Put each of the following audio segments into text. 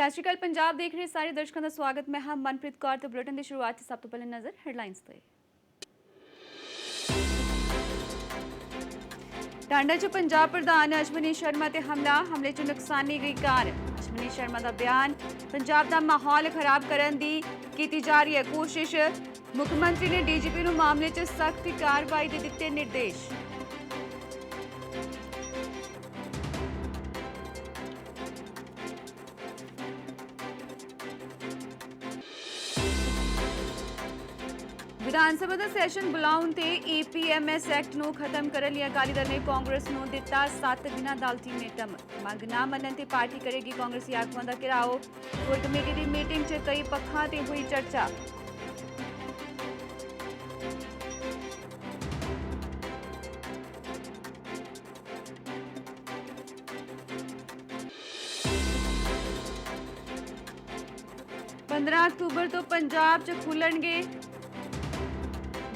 ਸਤਿ ਸ਼੍ਰੀ ਅਕਾਲ, ਪੰਜਾਬ ਦੇਖ ਰਹੇ ਸਾਰੇ ਦਰਸ਼ਕਾਂ ਦਾ ਸਵਾਗਤ। ਮੈਂ ਹਾਂ ਮਨਪ੍ਰੀਤ ਕੌਰ ਤੇ ਬੁਲੇਟਿਨ ਦੀ ਸ਼ੁਰੂਆਤ 'ਚ ਸਭ ਤੋਂ ਪਹਿਲਾਂ ਨਜ਼ਰ ਹੈਡਲਾਈਨਸ ਤੇ। ਟਾਂਡਾ 'ਚ ਪੰਜਾਬ ਪ੍ਰਧਾਨ ਅਸ਼ਵਨੀ ਸ਼ਰਮਾ ਤੇ ਹਮਲਾ, ਹਮਲੇ 'ਚ ਨੁਕਸਾਨੀ ਗਈ ਕਾਰ। ਅਸ਼ਵਨੀ ਸ਼ਰਮਾ ਦਾ ਬਿਆਨ, ਪੰਜਾਬ ਦਾ ਮਾਹੌਲ ਖਰਾਬ ਕਰਨ ਦੀ ਕੀਤੀ ਜਾ ਰਹੀ ਹੈ ਕੋਸ਼ਿਸ਼। ਮੁੱਖ ਮੰਤਰੀ ਨੇ ਡੀਜੀਪੀ ਨੂੰ ਮਾਮਲੇ 'ਚ ਸਖਤ ਕਾਰਵਾਈ ਦੇ ਦਿੱਤੇ ਨਿਰਦੇਸ਼। ਵਿਧਾਨ ਸਭਾ ਦਾ ਸੈਸ਼ਨ ਬੁਲਾਉਣ ਤੇ ਏਪੀਐਮਐਸ ਐਕਟ ਨੂੰ ਖਤਮ ਕਰਨ ਲਈ ਅਕਾਲੀ ਦਲ ਨੇ ਕਾਂਗਰਸ ਨੂੰ ਦਿੱਤਾ 7 ਦਿਨਾਂ ਦਾ ਅਲਟੀਮੇਟਮ। ਮੰਗ ਨਾ ਮੰਨਣ ਤੇ ਪਾਰਟੀ ਕਰੇਗੀ ਕਾਂਗਰਸੀ ਆਗੂਆਂ ਦਾ ਘਿਰਾਓ। ਕੋਰ ਕਮੇਟੀ ਦੀ ਮੀਟਿੰਗ 'ਚ ਕਈ ਪੱਖਾਂ ਤੇ ਹੋਈ ਚਰਚਾ। ਪੰਦਰਾਂ ਅਕਤੂਬਰ ਤੋਂ ਪੰਜਾਬ 'ਚ ਖੁੱਲਣਗੇ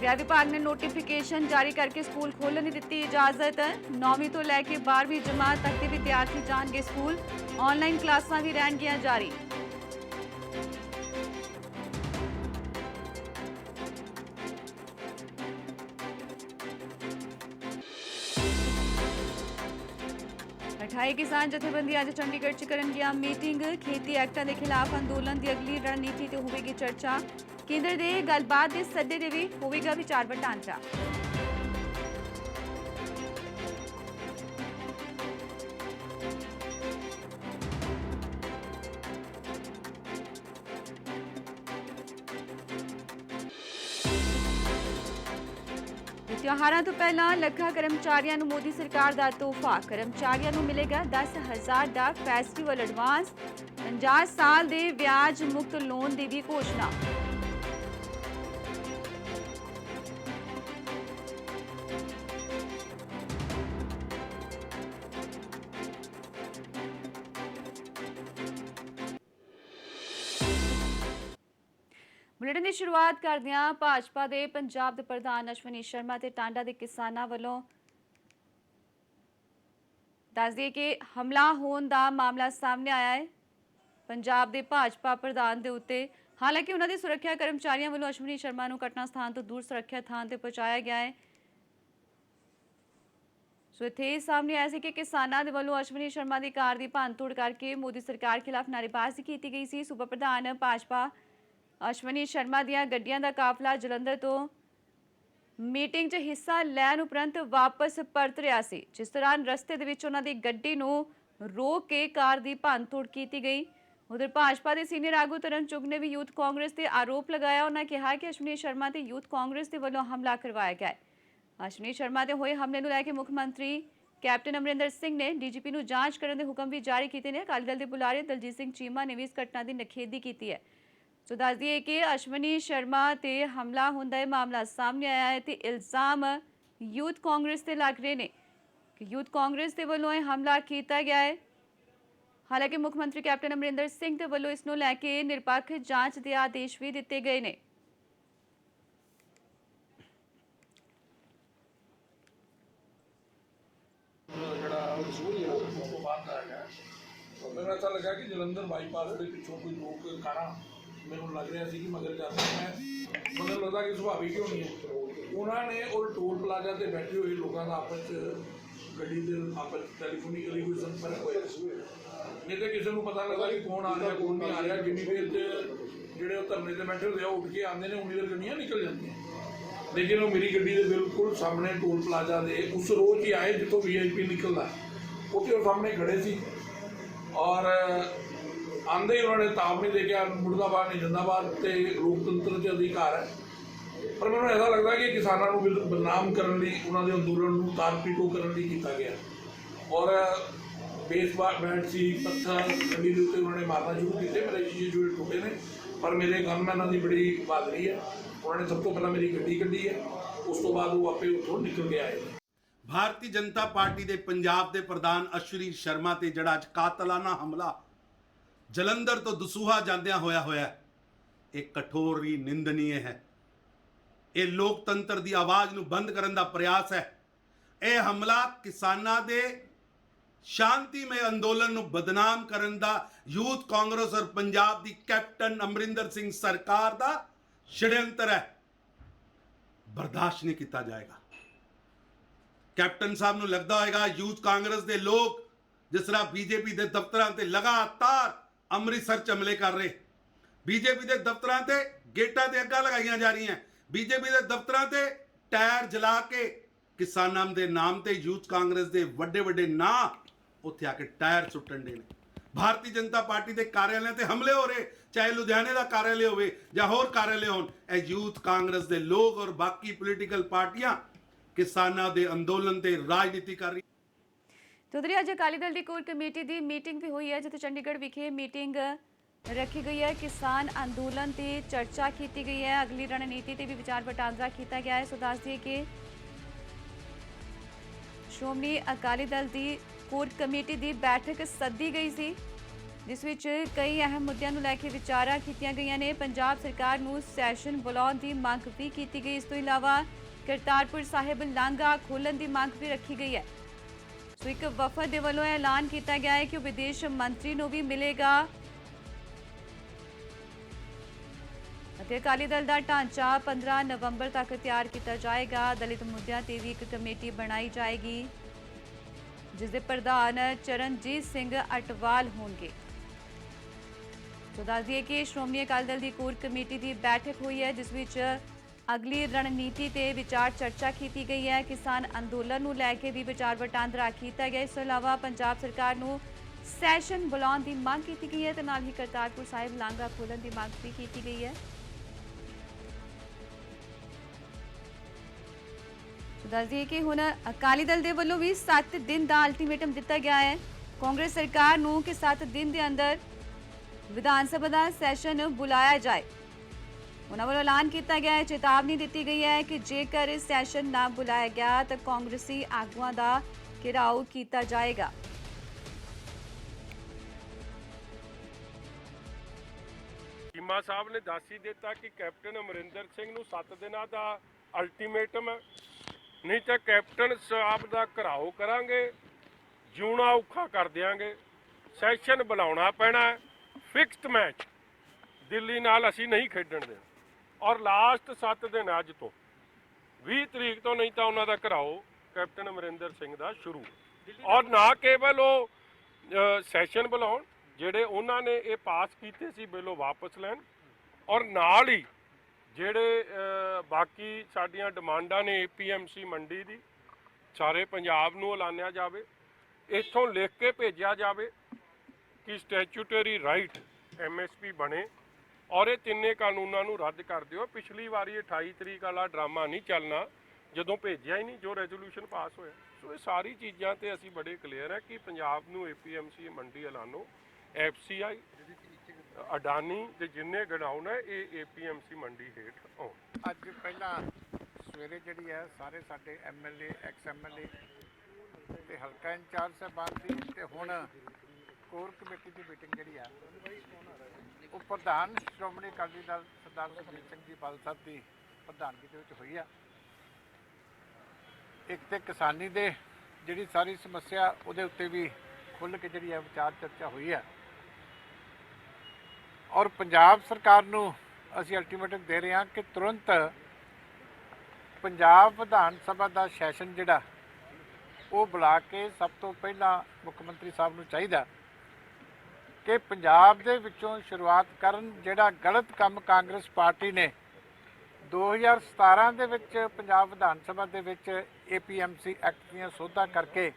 ਵਿਆਹ ਵਿਭਾਗ ਨੇ ਨੋਟੀਫਿਕੇਸ਼ਨ ਜਾਰੀ ਕਰਕੇ ਸਕੂਲ ਖੋਲ੍ਹਣ ਦੀ ਦਿੱਤੀ ਇਜਾਜ਼ਤ। 9ਵੀਂ ਤੋਂ ਲੈ ਕੇ 12ਵੀਂ ਜਮਾਤ ਤੱਕ ਦੇ ਵਿਦਿਆਰਥੀ ਜਾਣਗੇ ਸਕੂਲ। ਆਨਲਾਈਨ ਕਲਾਸਾਂ ਵੀ ਰਹਿਣਗੀਆਂ ਜਾਰੀ। ਅਠਾਈ ਕਿਸਾਨ ਜਥੇਬੰਦੀ ਅੱਜ ਚੰਡੀਗੜ੍ਹ 'ਚ ਕਰਨਗੀਆਂ ਮੀਟਿੰਗ। ਖੇਤੀ ਐਕਟਾਂ ਦੇ ਖਿਲਾਫ ਅੰਦੋਲਨ ਦੀ ਅਗਲੀ ਰਣਨੀਤੀ ਤੇ ਹੋਵੇਗੀ ਚਰਚਾ। ਕੇਂਦਰ ਦੇ ਗੱਲਬਾਤ ਦੇ ਸੱਦੇ ਦੇ ਵੀ ਹੋਵੇਗਾ ਵਿਚਾਰ ਵਟਾਂਦਰਾ। ਤਿਉਹਾਰਾਂ ਤੋਂ ਪਹਿਲਾਂ ਲੱਖਾਂ ਕਰਮਚਾਰੀਆਂ ਨੂੰ ਮੋਦੀ ਸਰਕਾਰ ਦਾ ਤੋਹਫਾ। ਕਰਮਚਾਰੀਆਂ ਨੂੰ ਮਿਲੇਗਾ 10000 ਦਾ ਫੈਸਟੀਵਲ ਐਡਵਾਂਸ 50 ਸਾਲ ਦੇ ਵਿਆਜ ਮੁਕਤ ਲੋਨ ਦੀ ਵੀ ਘੋਸ਼ਣਾ। ਬੁਲੇਟਿਨ ਦੀ ਸ਼ੁਰੂਆਤ ਕਰਦਿਆਂ ਭਾਜਪਾ ਦੇ ਪੰਜਾਬ ਦੇ ਪ੍ਰਧਾਨ ਅਸ਼ਵਨੀ ਸ਼ਰਮਾ ਤੇ ਟਾਂਡਾ ਦੇ ਕਿਸਾਨਾਂ ਵੱਲੋਂ ਦੱਸ ਦਈਏ ਕਿ ਹਮਲਾ ਹੋਣ ਦਾ ਮਾਮਲਾ ਸਾਹਮਣੇ ਆਇਆ ਹੈ। ਪੰਜਾਬ ਦੇ ਭਾਜਪਾ ਪ੍ਰਧਾਨ ਦੇ ਉੱਤੇ ਹਾਲਾਂਕਿ ਉਹਨਾਂ ਦੇ ਸੁਰੱਖਿਆ ਕਰਮਚਾਰੀਆਂ ਵੱਲੋਂ ਅਸ਼ਵਨੀ ਸ਼ਰਮਾ ਨੂੰ ਘਟਨਾ ਸਥਾਨ ਤੋਂ ਦੂਰ ਸੁਰੱਖਿਆ ਥਾਂ ਤੇ ਪਹੁੰਚਾਇਆ ਗਿਆ ਹੈ। ਸੋ ਇੱਥੇ ਇਹ ਸਾਹਮਣੇ ਆਇਆ ਸੀ ਕਿ ਕਿਸਾਨਾਂ ਦੇ ਵੱਲੋਂ ਅਸ਼ਵਨੀ ਸ਼ਰਮਾ ਦੀ ਕਾਰ ਦੀ ਭੰਨਤੋੜ ਕਰਕੇ ਮੋਦੀ ਸਰਕਾਰ ਖਿਲਾਫ ਨਾਅਰੇਬਾਜ਼ੀ ਕੀਤੀ ਗਈ ਸੀ। ਸੂਬਾ ਪ੍ਰਧਾਨ ਭਾਜਪਾ ਅਸ਼ਵਨੀ ਸ਼ਰਮਾ ਦੀਆਂ ਗੱਡੀਆਂ ਦਾ ਕਾਫਲਾ ਜਲੰਧਰ ਤੋਂ ਮੀਟਿੰਗ 'ਚ ਹਿੱਸਾ ਲੈਣ ਉਪਰੰਤ ਵਾਪਸ ਪਰਤ ਰਿਹਾ ਸੀ, ਜਿਸ ਦੌਰਾਨ ਰਸਤੇ ਦੇ ਵਿੱਚ ਉਹਨਾਂ ਦੀ ਗੱਡੀ ਨੂੰ ਰੋਕ ਕੇ ਕਾਰ ਦੀ ਭੰਨਤੋੜ ਕੀਤੀ ਗਈ। ਉਧਰ ਭਾਜਪਾ ਦੇ ਸੀਨੀਅਰ ਆਗੂ ਤਰਨ ਚੁਗ ਨੇ ਵੀ ਯੂਥ ਕਾਂਗਰਸ ਤੇ ਆਰੋਪ ਲਗਾਇਆ। ਉਹਨਾਂ ਕਿਹਾ ਕਿ ਅਸ਼ਵਨੀ ਸ਼ਰਮਾ ਤੇ ਯੂਥ ਕਾਂਗਰਸ ਦੇ ਵੱਲੋਂ ਹਮਲਾ ਕਰਵਾਇਆ ਗਿਆ ਹੈ। ਅਸ਼ਵਨੀ ਸ਼ਰਮਾ ਤੇ ਹੋਏ ਹਮਲੇ ਨੂੰ ਲੈ ਕੇ ਮੁੱਖ ਮੰਤਰੀ ਕੈਪਟਨ ਅਮਰਿੰਦਰ ਸਿੰਘ ਨੇ ਡੀਜੀਪੀ ਨੂੰ ਜਾਂਚ ਕਰਨ ਦੇ ਹੁਕਮ ਵੀ ਜਾਰੀ ਕੀਤੇ ਨੇ। ਅਕਾਲੀ ਦਲ ਦੇ ਬੁਲਾਰੇ ਦਲਜੀਤ ਸਿੰਘ ਚੀਮਾ ਨੇ ਵੀ ਇਸ ਘਟਨਾ ਦੀ ਨਖੇਦੀ ਕੀਤੀ ਹੈ। ਸੋ ਦੱਸ ਦਈਏ ਕਿ ਅਸ਼ਵਨੀ ਸ਼ਰਮਾ ਤੇ ਹਮਲਾ ਹੋਣ ਦਾ ਇਹ ਮਾਮਲਾ ਸਾਹਮਣੇ ਆਇਆ ਹੈ ਤੇ ਇਲਜ਼ਾਮ ਯੂਥ ਕਾਂਗਰਸ ਤੇ ਲੱਗ ਰਹੇ ਨੇ ਕਿ ਯੂਥ ਕਾਂਗਰਸ ਦੇ ਵੱਲੋਂ ਇਹ ਹਮਲਾ ਕੀਤਾ ਗਿਆ ਹੈ। ਹਾਲਾਂਕਿ ਮੁੱਖ ਮੰਤਰੀ ਕੈਪਟਨ ਅਮਰਿੰਦਰ ਸਿੰਘ ਦੇ ਵੱਲੋਂ ਇਸ ਨੂੰ ਲੈ ਕੇ ਨਿਰਪੱਖ ਜਾਂਚ ਦੇ ਆਦੇਸ਼ ਵੀ ਦਿੱਤੇ ਗਏ ਨੇ। ਜਿਹੜਾ ਰਸੂਲ ਜਿਹੜਾ ਉਸ ਤੋਂ ਬਾਅਦ ਦਾ ਹੈਗਾ ਤਾਂ ਮੈਨੂੰ ਐਸਾ ਲੱਗਾ ਕਿ ਜਲੰਧਰ ਬਾਈਪਾਸ ਦੇ ਪਿੱਛੋਂ ਕੋਈ ਲੋਕ ਕਾਰਾਂ ਮੈਨੂੰ ਲੱਗ ਰਿਹਾ ਸੀ ਕਿ ਮਗਰ ਜਾਂਦੇ ਮੈਂ। ਮੈਨੂੰ ਲੱਗਦਾ ਕਿ ਸੁਭਾਵਿਕ ਹੋਣੀ ਹੈ। ਉਹਨਾਂ ਨੇ ਉਹ ਟੋਲ ਪਲਾਜ਼ਾ ਤੇ ਬੈਠੇ ਹੋਏ ਲੋਕਾਂ ਦਾ ਆਪਸ 'ਚ ਗੱਡੀ ਦੇ ਆਪਸ 'ਚ ਟੈਲੀਫੋਨਿਕਲੀ ਕੋਈ ਸੰਪਰਕ ਹੋਇਆ। ਨਹੀਂ ਤਾਂ ਕਿਸੇ ਨੂੰ ਪਤਾ ਲੱਗਾ ਕਿ ਕੌਣ ਆ ਰਿਹਾ, ਕੌਣ ਨਹੀਂ ਆ ਰਿਹਾ। ਜਿੰਨੀ ਦੇਰ 'ਚ ਜਿਹੜੇ ਉਹ ਧਰਨੇ ਤੇ ਬੈਠੇ ਹੁੰਦੇ ਆ, ਉਹ ਉੱਠ ਕੇ ਆਉਂਦੇ ਨੇ, ਉਨੀ ਦੇਰ ਗੱਡੀਆਂ ਨਿਕਲ ਜਾਂਦੀਆਂ। ਲੇਕਿਨ ਉਹ ਮੇਰੀ ਗੱਡੀ ਦੇ ਬਿਲਕੁਲ ਸਾਹਮਣੇ ਟੋਲ ਪਲਾਜ਼ਾ ਦੇ ਉਸ ਰੋਜ਼ ਹੀ ਆਏ, ਜਿੱਥੋਂ ਵੀਆਈਪੀ ਨਿਕਲਦਾ। ਉੱਥੇ ਉਹ ਸਾਹਮਣੇ ਖੜੇ ਸੀ। ਔਰ ਆਂਦੇ ਹੀ ਉਹਨਾਂ ਨੇ ਤਾਪ ਨਹੀਂ ਦੇਖਿਆ, ਮੁਰਦਾਬਾਦ ਨਹੀਂ, ਜਿੰਦਾਬਾਦ ਤੇ ਲੋਕਤੰਤਰ ਦੇ ਅਧਿਕਾਰ ਹੈ। ਪਰ ਮੈਨੂੰ ਐਸਾ ਲੱਗਦਾ ਕਿ ਕਿਸਾਨਾਂ ਨੂੰ ਬਿਲ- ਬਦਨਾਮ ਕਰਨ ਲਈ, ਉਹਨਾਂ ਦੇ ਅੰਦੋਲਨ ਨੂੰ ਤਾਰਪੀਟੋ ਕਰਨ ਲਈ ਕੀਤਾ ਗਿਆ। ਔਰ ਬੇਸਬਾਲ ਬੈਟ ਸੀ, ਪੱਥਰ, ਗੱਡੀ ਦੇ ਉੱਤੇ ਉਹਨਾਂ ਨੇ ਮਾਰਨਾ ਸ਼ੁਰੂ ਕੀਤੇ ਮੇਰੇ ਸ਼ੀਸ਼ੇ ਜੁੜੇ ਟੁੱਟੇ ਨੇ। ਪਰ ਮੇਰੇ ਗਨਮੈਨਾਂ ਦੀ ਬੜੀ ਬਹਾਦਰੀ ਹੈ। ਉਹਨਾਂ ਨੇ ਸਭ ਤੋਂ ਪਹਿਲਾਂ ਮੇਰੀ ਗੱਡੀ ਕੱਢੀ ਹੈ। ਉਸ ਤੋਂ ਬਾਅਦ ਉਹ ਆਪੇ ਉੱਥੋਂ ਨਿਕਲ ਕੇ ਆਏ ਭਾਰਤੀ ਜਨਤਾ ਪਾਰਟੀ ਦੇ ਪੰਜਾਬ ਦੇ ਪ੍ਰਧਾਨ ਅਸ਼ਵਨੀ ਸ਼ਰਮਾ ਤੇ ਜਿਹੜਾ ਅੱਜ ਕਾਤਲਾਨਾ ਹਮਲਾ ਜਲੰਧਰ ਤੋਂ ਦਸੂਹਾ ਜਾਂਦਿਆਂ ਹੋਇਆ ਹੋਇਆ ਹੈ, ਇਹ ਕਠੋਰੀ ਨਿੰਦਨੀय ਹੈ। ਇਹ ਲੋਕਤੰਤਰ ਦੀ ਆਵਾਜ਼ ਨੂੰ ਬੰਦ ਕਰਨ ਦਾ ਪ੍ਰਯਾਸ ਹੈ। ਇਹ ਹਮਲਾ ਕਿਸਾਨਾਂ ਦੇ ਸ਼ਾਂਤੀਮਈ ਅੰਦੋਲਨ ਨੂੰ ਬਦਨਾਮ ਕਰਨ ਦਾ ਯੂਥ ਕਾਂਗਰਸ ਔਰ ਪੰਜਾਬ ਦੀ ਕੈਪਟਨ ਅਮਰਿੰਦਰ ਸਿੰਘ ਸਰਕਾਰ ਦਾ ਛੜਯੰਤਰ ਹੈ। ਬਰਦਾਸ਼ਤ ਨਹੀਂ ਕੀਤਾ ਜਾਏਗਾ। ਕੈਪਟਨ ਸਾਹਿਬ ਨੂੰ ਲੱਗਦਾ ਹੋਏਗਾ ਯੂਥ ਕਾਂਗਰਸ ਦੇ ਲੋਕ ਜਿਸ ਤਰ੍ਹਾਂ ਬੀਜੇਪੀ ਦੇ ਦਫ਼ਤਰਾਂ ਤੇ ਲਗਾਤਾਰ ਅੰਮ੍ਰਿਤਸਰ ਚ ਹਮਲੇ ਕਰ ਰਹੇ। ਬੀਜੇਪੀ ਦੇ ਦਫ਼ਤਰਾਂ ਤੇ ਗੇਟਾਂ ਤੇ ਅੱਗਾਂ ਲਗਾਈਆਂ ਜਾ ਰਹੀਆਂ। ਬੀਜੇਪੀ ਦੇ ਦਫ਼ਤਰਾਂ ਤੇ ਟਾਇਰ ਜਲਾ ਕੇ ਕਿਸਾਨਾਂ ਦੇ ਨਾਮ ਤੇ ਯੂਥ ਕਾਂਗਰਸ ਦੇ ਵੱਡੇ ਵੱਡੇ ਨਾਂ ਉੱਥੇ ਆ ਕੇ ਟਾਇਰ ਸੁੱਟਣ ਦੇ ਨੇ। ਭਾਰਤੀ ਜਨਤਾ ਪਾਰਟੀ ਦੇ ਕਾਰਿਆਲਿਆਂ ਤੇ ਹਮਲੇ ਹੋ ਰਹੇ। ਚਾਹੇ ਲੁਧਿਆਣੇ ਦਾ ਕਾਰਿਆਲੇ ਹੋਵੇ ਜਾਂ ਹੋਰ ਕਾਰਿਆਲੇ ਹੋਣ, ਇਹ ਯੂਥ ਕਾਂਗਰਸ ਦੇ ਲੋਕ ਔਰ ਬਾਕੀ ਪੋਲੀਟੀਕਲ ਪਾਰਟੀਆਂ ਕਿਸਾਨਾਂ ਦੇ ਅੰਦੋਲਨ ਤੇ ਰਾਜਨੀਤੀ ਕਰ ਰਹੀ ਤੇ ਅੱਜ ਅਕਾਲੀ ਦਲ ਦੀ ਕੋਰ ਕਮੇਟੀ ਦੀ ਮੀਟਿੰਗ ਵੀ ਹੋਈ ਹੈ, ਜਿੱਥੇ ਚੰਡੀਗੜ੍ਹ ਵਿਖੇ ਮੀਟਿੰਗ ਰੱਖੀ ਗਈ ਹੈ। ਕਿਸਾਨ ਅੰਦੋਲਨ ਤੇ ਚਰਚਾ ਕੀਤੀ ਗਈ ਹੈ। ਅਗਲੀ ਰਣਨੀਤੀ ਤੇ ਵੀ ਵਿਚਾਰ ਵਟਾਂਦਰਾ ਕੀਤਾ ਗਿਆ ਹੈ। ਸੋ ਦੱਸ ਦਈਏ ਕਿ ਸ਼੍ਰੋਮਣੀ ਅਕਾਲੀ ਦਲ ਦੀ ਕੋਰ ਕਮੇਟੀ ਦੀ ਬੈਠਕ ਸੱਦੀ ਗਈ ਸੀ, ਜਿਸ ਵਿੱਚ ਕਈ ਅਹਿਮ ਮੁੱਦਿਆਂ ਨੂੰ ਲੈ ਕੇ ਵਿਚਾਰਾਂ ਕੀਤੀਆਂ ਗਈਆਂ ਨੇ। ਪੰਜਾਬ ਸਰਕਾਰ ਨੂੰ ਸੈਸ਼ਨ ਬੁਲਾਉਣ ਦੀ ਮੰਗ ਵੀ ਕੀਤੀ ਗਈ। ਇਸ ਤੋਂ ਇਲਾਵਾ ਕਰਤਾਰਪੁਰ ਸਾਹਿਬ ਲਾਂਘਾ ਖੋਲ੍ਹਣ ਦੀ ਮੰਗ ਵੀ ਰੱਖੀ ਗਈ ਹੈ। ਸੋ ਇੱਕ ਵਫਦ ਦੇ ਵੱਲੋਂ ਐਲਾਨ ਕੀਤਾ ਗਿਆ ਹੈ ਕਿ ਵਿਦੇਸ਼ ਮੰਤਰੀ ਨੂੰ ਵੀ ਮਿਲੇਗਾ ਅਤੇ ਅਕਾਲੀ ਦਲ ਦਾ ਢਾਂਚਾ 15 ਨਵੰਬਰ ਤੱਕ ਤਿਆਰ ਕੀਤਾ ਜਾਏਗਾ ਦਲਿਤ ਮੁੱਦਿਆਂ ਤੇ ਵੀ ਇੱਕ ਕਮੇਟੀ ਬਣਾਈ ਜਾਏਗੀ ਜਿਸ ਦੇ ਪ੍ਰਧਾਨ ਚਰਨਜੀਤ ਸਿੰਘ ਅਟਵਾਲ ਹੋਣਗੇ ਸੋ ਦੱਸ ਦਈਏ ਕਿ ਸ਼੍ਰੋਮਣੀ ਅਕਾਲੀ ਦਲ ਦੀ ਕੋਰ ਕਮੇਟੀ ਦੀ ਬੈਠਕ ਹੋਈ ਹੈ ਜਿਸ ਵਿੱਚ ਅਗਲੀ ਰਣਨੀਤੀ ਤੇ ਵਿਚਾਰ ਚਰਚਾ ਕੀਤੀ ਗਈ ਹੈ। ਕਿਸਾਨ ਅੰਦੋਲਨ ਨੂੰ ਲੈ ਕੇ ਵੀ ਵਿਚਾਰ ਵਟਾਂਦਰਾ ਕੀਤਾ ਗਿਆ। ਇਸ ਤੋਂ ਇਲਾਵਾ ਪੰਜਾਬ ਸਰਕਾਰ ਨੂੰ ਸੈਸ਼ਨ ਬੁਲਾਉਣ ਦੀ ਮੰਗ ਕੀਤੀ ਗਈ ਹੈ ਤੇ ਨਾਲ ਹੀ ਕਰਤਾਰਪੁਰ ਸਾਹਿਬ ਲਾਂਘਾ ਖੋਲਣ ਦੀ ਮੰਗ ਵੀ ਕੀਤੀ ਗਈ ਹੈ। ਸੋ ਦੱਸ ਦਈਏ ਕਿ ਹੁਣ ਅਕਾਲੀ ਦਲ ਦੇ ਵੱਲੋਂ ਵੀ 7 ਦਿਨ ਦਾ ਅਲਟੀਮੇਟਮ ਦਿੱਤਾ ਗਿਆ ਹੈ। ਕਾਂਗਰਸ ਸਰਕਾਰ ਨੂੰ ਕਿ 7 ਦਿਨ ਦੇ ਅੰਦਰ ਵਿਧਾਨ ਸਭਾ ਦਾ ਸੈਸ਼ਨ ਬੁਲਾਇਆ ਜਾਏ। ਉਹਨਾਂ ਵੱਲੋਂ ਐਲਾਨ ਕੀਤਾ ਗਿਆ ਹੈ, ਚੇਤਾਵਨੀ ਦਿੱਤੀ ਗਈ ਹੈ ਕਿ ਜੇਕਰ ਇਹ ਸੈਸ਼ਨ ਨਾ ਬੁਲਾਇਆ ਗਿਆ ਤਾਂ ਕਾਂਗਰਸੀ ਆਗੂਆਂ ਦਾ ਘਿਰਾਓ ਕੀਤਾ ਜਾਏਗਾ। ਚੀਮਾ ਸਾਹਿਬ ਨੇ ਦੱਸ ਹੀ ਦਿੱਤਾ ਕਿ ਕੈਪਟਨ ਅਮਰਿੰਦਰ ਸਿੰਘ ਨੂੰ 7 ਦਿਨਾਂ ਦਾ ਅਲਟੀਮੇਟਮ ਹੈ ਨਹੀਂ ਤਾਂ ਕੈਪਟਨ ਸਾਹਿਬ ਦਾ ਘਰਾਓ ਕਰਾਂਗੇ, ਜਿਉਣਾ ਔਖਾ ਕਰ ਦਿਆਂਗੇ। ਸੈਸ਼ਨ ਬੁਲਾਉਣਾ ਪੈਣਾ ਫਿਕਸਡ ਮੈਚ ਦਿੱਲੀ ਨਾਲ ਅਸੀਂ ਨਹੀਂ ਖੇਡਣ ਦੇ ਔਰ ਲਾਸਟ 7 ਦਿਨ ਅੱਜ ਤੋਂ 20 ਤਰੀਕ ਤੋਂ ਨਹੀਂ ਤਾਂ ਉਹਨਾਂ ਦਾ ਘਰਾਓ ਕੈਪਟਨ ਅਮਰਿੰਦਰ ਸਿੰਘ ਦਾ ਸ਼ੁਰੂ। ਔਰ ਨਾ ਕੇਵਲ ਉਹ ਸੈਸ਼ਨ ਬੁਲਾਉਣ, ਜਿਹੜੇ ਉਹਨਾਂ ਨੇ ਇਹ ਪਾਸ ਕੀਤੇ ਸੀ ਬਿੱਲ ਉਹ ਵਾਪਸ ਲੈਣ, ਔਰ ਨਾਲ ਹੀ ਜਿਹੜੇ ਬਾਕੀ ਸਾਡੀਆਂ ਡਿਮਾਂਡਾਂ ਨੇ ਏਪੀਐਮਸੀ ਮੰਡੀ ਦੀ, ਸਾਰੇ ਪੰਜਾਬ ਨੂੰ ਐਲਾਨਿਆ ਜਾਵੇ, ਇੱਥੋਂ ਲਿਖ ਕੇ ਭੇਜਿਆ ਜਾਵੇ ਕਿ ਸਟੈਚੂਟਰੀ ਰਾਈਟ ਐਮਐਸਪੀ ਬਣੇ। ਔਰ ਇਹ ਤਿੰਨੇ ਕਾਨੂੰਨਾਂ ਨੂੰ ਰੱਦ ਕਰ ਦਿਓ। ਪਿਛਲੀ ਵਾਰੀ 28 ਤਰੀਕ ਵਾਲਾ ਡਰਾਮਾ ਨਹੀਂ ਚੱਲਣਾ, ਜਦੋਂ ਭੇਜਿਆ ਹੀ ਨਹੀਂ, ਜੋ ਰੈਜ਼ੋਲੂਸ਼ਨ ਪਾਸ ਹੋਇਆ। ਸੋ ਇਹ ਸਾਰੀ ਚੀਜ਼ਾਂ ਤੇ ਅਸੀਂ ਬੜੇ ਕਲੀਅਰ ਹੈ ਕਿ ਪੰਜਾਬ ਨੂੰ ਏਪੀਐਮਸੀ ਮੰਡੀ ਐਲਾਨੋ। ਐਫਸੀਆਈ ਅਡਾਨੀ ਤੇ ਜਿੰਨੇ ਗਡਾਊਨ ਹੈ, ਇਹ ਏਪੀਐਮਸੀ ਮੰਡੀ ਹੇਠ ਆਉਣ। ਅੱਜ ਪਹਿਲਾਂ ਸਵੇਰੇ ਜਿਹੜੀ ਹੈ, ਸਾਰੇ ਸਾਡੇ ਐਮਐਲਏ ਐਕਸ ਐਮਐਲਏ ਤੇ ਹਲਕਾ ਇੰਚਾਰਜ ਸਾਹਿਬਾਨ ਸੀ ਤੇ ਹੁਣ ਕੋਰ ਕਮੇਟੀ ਦੀ ਮੀਟਿੰਗ ਜਿਹੜੀ ਆ ਉਹ ਪ੍ਰਧਾਨ ਸ਼੍ਰੋਮਣੀ ਅਕਾਲੀ ਦਲ ਸਰਦਾਰ ਸੁਖਬੀਰ ਸਿੰਘ ਜੀ ਬਾਦਲ ਸਾਹਿਬ ਦੀ ਪ੍ਰਧਾਨਗੀ ਦੇ ਵਿੱਚ ਹੋਈ ਆ। ਇੱਕ ਤੇ ਕਿਸਾਨੀ ਦੇ ਜਿਹੜੀ ਸਾਰੀ ਸਮੱਸਿਆ ਉਹਦੇ ਉੱਤੇ ਵੀ ਖੁੱਲ੍ਹ ਕੇ ਜਿਹੜੀ ਆ ਵਿਚਾਰ ਚਰਚਾ ਹੋਈ ਆ। ਔਰ ਪੰਜਾਬ ਸਰਕਾਰ ਨੂੰ ਅਸੀਂ ਅਲਟੀਮੇਟਮ ਦੇ ਰਹੇ ਹਾਂ ਕਿ ਤੁਰੰਤ ਪੰਜਾਬ ਵਿਧਾਨ ਸਭਾ ਦਾ ਸੈਸ਼ਨ ਜਿਹੜਾ, ਉਹ ਬੁਲਾ ਕੇ ਸਭ ਤੋਂ ਪਹਿਲਾਂ ਮੁੱਖ ਮੰਤਰੀ ਸਾਹਿਬ ਨੂੰ ਚਾਹੀਦਾ। ਕਿ ਪੰਜਾਬ ਦੇ ਵਿੱਚੋਂ ਸ਼ੁਰੂਆਤ ਕਰਨ ਜਿਹੜਾ ਗਲਤ ਕੰਮ ਕਾਂਗਰਸ ਪਾਰਟੀ ਨੇ 2017 ਦੇ ਵਿੱਚ ਪੰਜਾਬ ਵਿਧਾਨ ਸਭਾ ਦੇ ਵਿੱਚ ਏਪੀਐਮਸੀ ਐਕਟ ਦੀਆਂ ਸੋਧਾਂ ਕਰਕੇ